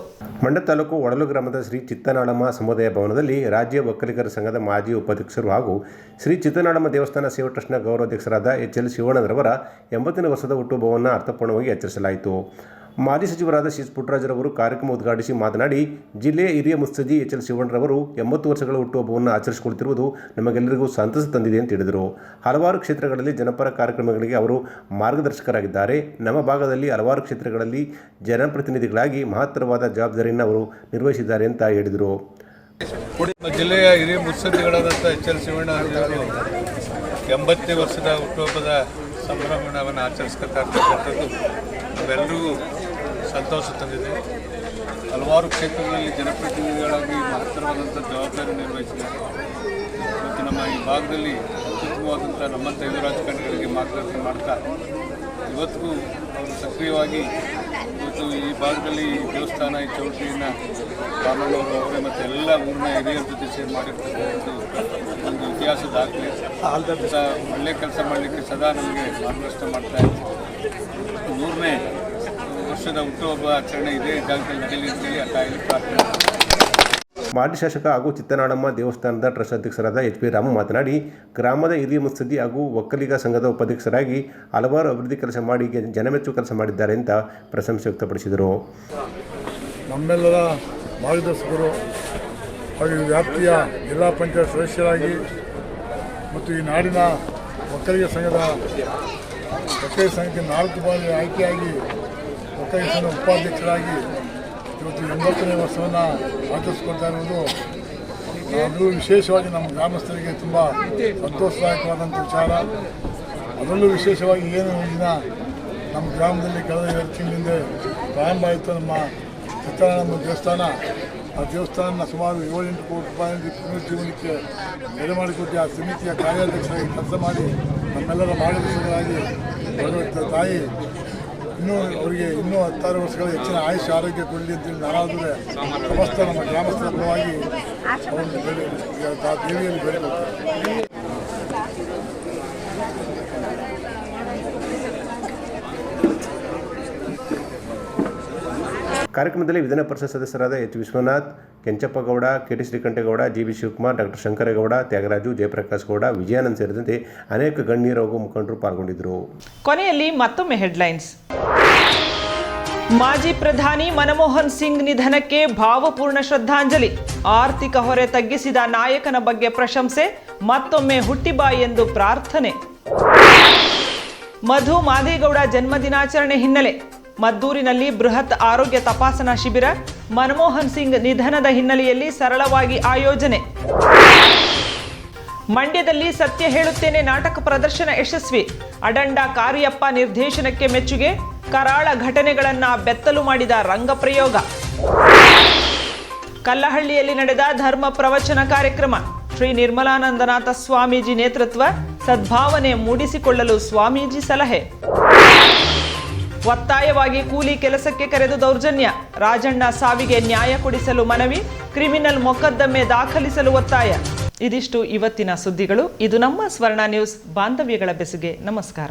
ಮಂಡ್ಯ ತಾಲೂಕು ಒಡಲು ಗ್ರಾಮದ ಶ್ರೀ ಚಿತ್ತನಾಳಮ್ಮ ಸಮುದಾಯ ಭವನದಲ್ಲಿ ರಾಜ್ಯ ಒಕ್ಕಲಿಗರ ಸಂಘದ ಮಾಜಿ ಉಪಾಧ್ಯಕ್ಷರು ಹಾಗೂ ಶ್ರೀ ಚಿತ್ತನಾಳಮ್ಮ ದೇವಸ್ಥಾನ ಸೇವಾ ಗೌರವಾಧ್ಯಕ್ಷರಾದ ಎಚ್ ಎಲ್ ಶಿವಣ್ಣರವರ ಎಂಬತ್ತನೇ ವರ್ಷದ ಹುಟ್ಟುಹಬ್ಬವನ್ನು ಅರ್ಥಪೂರ್ಣವಾಗಿ ಆಚರಿಸಲಾಯಿತು. ಮಾಜಿ ಸಚಿವರಾದ ಸಿ ಪುಟ್ಟರಾಜರವರು ಕಾರ್ಯಕ್ರಮ ಉದ್ಘಾಟಿಸಿ ಮಾತನಾಡಿ, ಜಿಲ್ಲೆಯ ಹಿರಿಯ ಮುಸ್ತಜಿ ಎಚ್. ಎಲ್. ಶಿವಣ್ಣರವರು ಎಂಬತ್ತು ವರ್ಷಗಳ ಹುಟ್ಟುಹಬ್ಬವನ್ನು ಆಚರಿಸಿಕೊಳ್ಳುತ್ತಿರುವುದು ನಮಗೆಲ್ಲರಿಗೂ ಸಂತಸ ತಂದಿದೆ ಅಂತ ಹೇಳಿದರು. ಹಲವಾರು ಕ್ಷೇತ್ರಗಳಲ್ಲಿ ಜನಪರ ಕಾರ್ಯಕ್ರಮಗಳಿಗೆ ಅವರು ಮಾರ್ಗದರ್ಶಕರಾಗಿದ್ದಾರೆ. ನಮ್ಮ ಭಾಗದಲ್ಲಿ ಹಲವಾರು ಕ್ಷೇತ್ರಗಳಲ್ಲಿ ಜನಪ್ರತಿನಿಧಿಗಳಾಗಿ ಮಹತ್ತರವಾದ ಜವಾಬ್ದಾರಿಯನ್ನು ಅವರು ನಿರ್ವಹಿಸಿದ್ದಾರೆ ಅಂತ ಹೇಳಿದರು. ಜಿಲ್ಲೆಯ ಹಿರಿಯ ಮುತ್ಸದ್ದಿಗಳಾದಂಥ ಎಚ್. ಎಲ್. ಶಿವಣ್ಣ ಎಂಬತ್ತನೇ ವರ್ಷದ ಹುಟ್ಟುಹಬ್ಬದ ಸಂಭ್ರಮಣವನ್ನು ಆಚರಿಸ್ಕೊತಾ ಇರ್ತಕ್ಕಂಥದ್ದು ಸಂತೋಷ ತಂದಿದೆ ಹಲವಾರು ಕ್ಷೇತ್ರಗಳಲ್ಲಿ ಜನಪ್ರತಿನಿಧಿಗಳಾಗಿ ಮಹತ್ತರವಾದಂಥ ಜವಾಬ್ದಾರಿ ನಿರ್ವಹಿಸಿದ್ದಾರೆ ಮತ್ತು ನಮ್ಮ ಈ ಭಾಗದಲ್ಲಿ ಅತ್ಯುತ್ತಮವಾದಂಥ ನಮ್ಮಂಥ ಯುವ ರಾಜಕಾರಣಿಗಳಿಗೆ ಮಾರ್ಗದರ್ಶನ ಮಾಡ್ತಾ ಇವತ್ತಿಗೂ ಅವರು ಸಕ್ರಿಯವಾಗಿ ಇವತ್ತು ಈ ಭಾಗದಲ್ಲಿ ದೇವಸ್ಥಾನ, ಈ ಚೌಟ್ರಿಯನ್ನು ಕಾನೂನು ಅವರೇ ಮತ್ತು ಎಲ್ಲ ಊರಿನ ಹಿರಿಯರ ಜೊತೆ ಸೇರಿ ಮಾಡಿರ್ತಕ್ಕಂಥದ್ದು ಒಂದು ಇತಿಹಾಸ ದಾಖಲೆ. ಅಂತ ಒಳ್ಳೆ ಕೆಲಸ ಮಾಡಲಿಕ್ಕೆ ಸದಾ ನಮಗೆ ಮಾರ್ಗದರ್ಶನ ಮಾಡ್ತಾ ಇದ್ದಾರೆ. ನೂರನೇ ವರ್ಷದ ಹುಟ್ಟುಹಬ್ಬ ಆಚರಣೆ ಇದೆ ಜಾಗದಲ್ಲಿ ನಡೆಯಲಿ ಅಂತೇಳಿ ಆ ತಾಯಿಯಲ್ಲಿ ಪ್ರಾರ್ಥನೆ ಮಾಡ್ತೀನಿ. ಮಾಜಿ ಶಾಸಕ ಹಾಗೂ ಚಿತ್ತನಾಡಮ್ಮ ದೇವಸ್ಥಾನದ ಟ್ರಸ್ಟ್ ಅಧ್ಯಕ್ಷರಾದ ಎಚ್ ಪಿ ರಾಮು ಮಾತನಾಡಿ ಗ್ರಾಮದ ಹಿರಿಯ ಮುತ್ಸದ್ದಿ ಹಾಗೂ ಒಕ್ಕಲಿಗ ಸಂಘದ ಉಪಾಧ್ಯಕ್ಷರಾಗಿ ಹಲವಾರು ಅಭಿವೃದ್ಧಿ ಕೆಲಸ ಮಾಡಿ ಜನಮೆಚ್ಚು ಕೆಲಸ ಮಾಡಿದ್ದಾರೆ ಅಂತ ಪ್ರಶಂಸೆ ವ್ಯಕ್ತಪಡಿಸಿದರು ನಮ್ಮೆಲ್ಲರ ಮಾರ್ಗದರ್ಶಕರು ಹಾಗೂ ವ್ಯಾಪ್ತಿಯ ಜಿಲ್ಲಾ ಪಂಚಾಯತ್ ಸದಸ್ಯರಾಗಿ ಮತ್ತು ಈ ನಾಡಿನ ಒಕ್ಕಲಿಗ ಸಂಘದ ಒಕ್ಕಲಿಗ ಸಂಘಕ್ಕೆ ನಾಲ್ಕು ಬಾರಿ ಆಯ್ಕೆಯಾಗಿ ಸಂಘದ ಉಪಾಧ್ಯಕ್ಷರಾಗಿ ಇವತ್ತು ಎಂಬತ್ತನೇ ವರ್ಷವನ್ನು ಆಚರಿಸ್ಕೊಳ್ತಾ ಇರುವುದು ಅದು ವಿಶೇಷವಾಗಿ ನಮ್ಮ ಗ್ರಾಮಸ್ಥರಿಗೆ ತುಂಬ ಸಂತೋಷದಾಯಕವಾದಂಥ ವಿಚಾರ. ಅದರಲ್ಲೂ ವಿಶೇಷವಾಗಿ ಏನು ದಿನ ನಮ್ಮ ಗ್ರಾಮದಲ್ಲಿ ಕಳೆದ ಎರಡು ತಿಂಗಳಿಂದ ಪ್ರಾರಂಭ ಆಯಿತು ನಮ್ಮ ಚಿತ್ರಾನಂದ ದೇವಸ್ಥಾನ. ಆ ದೇವಸ್ಥಾನ ಸುಮಾರು ಏಳೆಂಟು ಕೋಟಿ ರೂಪಾಯಿ ಪುನರ್ಜೀವನಕ್ಕೆ ನೆರೆ ಮಾಡಿಕೊಟ್ಟು ಆ ಸಮಿತಿಯ ಕಾರ್ಯಾಧ್ಯಕ್ಷರಾಗಿ ಕೆಲಸ ಮಾಡಿ ನಮ್ಮೆಲ್ಲರ ಮಾರ್ಗದರ್ಶಕರಾಗಿ ಭಗವಂತ ತಾಯಿ ಇನ್ನೂ ಅವರಿಗೆ ಇನ್ನೂ ಹತ್ತಾರು ವರ್ಷಗಳ ಹೆಚ್ಚಿನ ಆಯುಷ್ ಆರೋಗ್ಯ ಕೊಡಲಿ ಅಂತೇಳಿ ನಾನಾದರೆ ಸಮಸ್ತ ನಮ್ಮ ಗ್ರಾಮಸ್ಥರ ಪರವಾಗಿ ಅವರನ್ನು ದೇವಿಯಲ್ಲಿ ಬೇಡಿಕೊಳ್ತೇವೆ ಕಾರ್ಯಕ್ರಮದಲ್ಲಿ ವಿಧಾನ ಪರಿಷತ್ ಸದಸ್ಯರಾದ H Vishwanath Kenchappagowda K T Srikantegowda, G B Shivakumar, doctor Shankaregowda, Tyagaraju Jayaprakash Gowda, Vijayanand ಸೇರಿದಂತೆ ಅನೇಕ ಗಣ್ಯರು ಹಾಗೂ ಮುಖಂಡರು ಪಾಲ್ಗೊಂಡಿದ್ದರು. ಕೊನೆಯಲ್ಲಿ ಮತ್ತೊಮ್ಮೆ ಹೆಡ್ಲೈನ್ಸ್. ಮಾಜಿ ಪ್ರಧಾನಿ ಮನಮೋಹನ್ ಸಿಂಗ್ ನಿಧನಕ್ಕೆ ಭಾವಪೂರ್ಣ ಶ್ರದ್ಧಾಂಜಲಿ. ಆರ್ಥಿಕ ಹೊರೆ ತಗ್ಗಿಸಿದ ನಾಯಕನ ಬಗ್ಗೆ ಪ್ರಶಂಸೆ, ಮತ್ತೊಮ್ಮೆ ಹುಟ್ಟಿಬಾ ಎಂದು ಪ್ರಾರ್ಥನೆ. ಮಧು ಮಾದೇಗೌಡ ಜನ್ಮದಿನಾಚರಣೆ ಹಿನ್ನೆಲೆ ಮದ್ದೂರಿನಲ್ಲಿ ಬೃಹತ್ ಆರೋಗ್ಯ ತಪಾಸಣಾ ಶಿಬಿರ. ಮನಮೋಹನ್ ಸಿಂಗ್ ನಿಧನದ ಹಿನ್ನೆಲೆಯಲ್ಲಿ ಸರಳವಾಗಿ ಆಯೋಜನೆ. ಮಂಡ್ಯದಲ್ಲಿ ಸತ್ಯ ಹೇಳುತ್ತೇನೆ ನಾಟಕ ಪ್ರದರ್ಶನ ಯಶಸ್ವಿ. ಅಡಂಡ ಕಾರಿಯಪ್ಪ ನಿರ್ದೇಶನಕ್ಕೆ ಮೆಚ್ಚುಗೆ. ಕರಾಳ ಘಟನೆಗಳನ್ನ ಬೆತ್ತಲು ಮಾಡಿದ ರಂಗಪ್ರಯೋಗ ಕಲ್ಲಹಳ್ಳಿಯಲ್ಲಿ ನಡೆದ ಧರ್ಮ ಪ್ರವಚನ ಕಾರ್ಯಕ್ರಮ. ಶ್ರೀ ನಿರ್ಮಲಾನಂದನಾಥ ಸ್ವಾಮೀಜಿ ನೇತೃತ್ವ ಸದ್ಭಾವನೆ ಮೂಡಿಸಿಕೊಳ್ಳಲು ಸ್ವಾಮೀಜಿ ಸಲಹೆ. ಒತ್ತಾಯವಾಗಿ ಕೂಲಿ ಕೆಲಸಕ್ಕೆ ಕರೆದು ದೌರ್ಜನ್ಯ. ರಾಜಣ್ಣ ಸಾವಿಗೆ ನ್ಯಾಯ ಕೊಡಿಸಲು ಮನವಿ, ಕ್ರಿಮಿನಲ್ ಮೊಕದ್ದಮೆ ದಾಖಲಿಸಲು ಒತ್ತಾಯ. ಇದಿಷ್ಟು ಇವತ್ತಿನ ಸುದ್ದಿಗಳು. ಇದು ನಮ್ಮ ಸ್ವರ್ಣ ನ್ಯೂಸ್, ಬಾಂಧವ್ಯಗಳ ಬೆಸುಗೆ. ನಮಸ್ಕಾರ.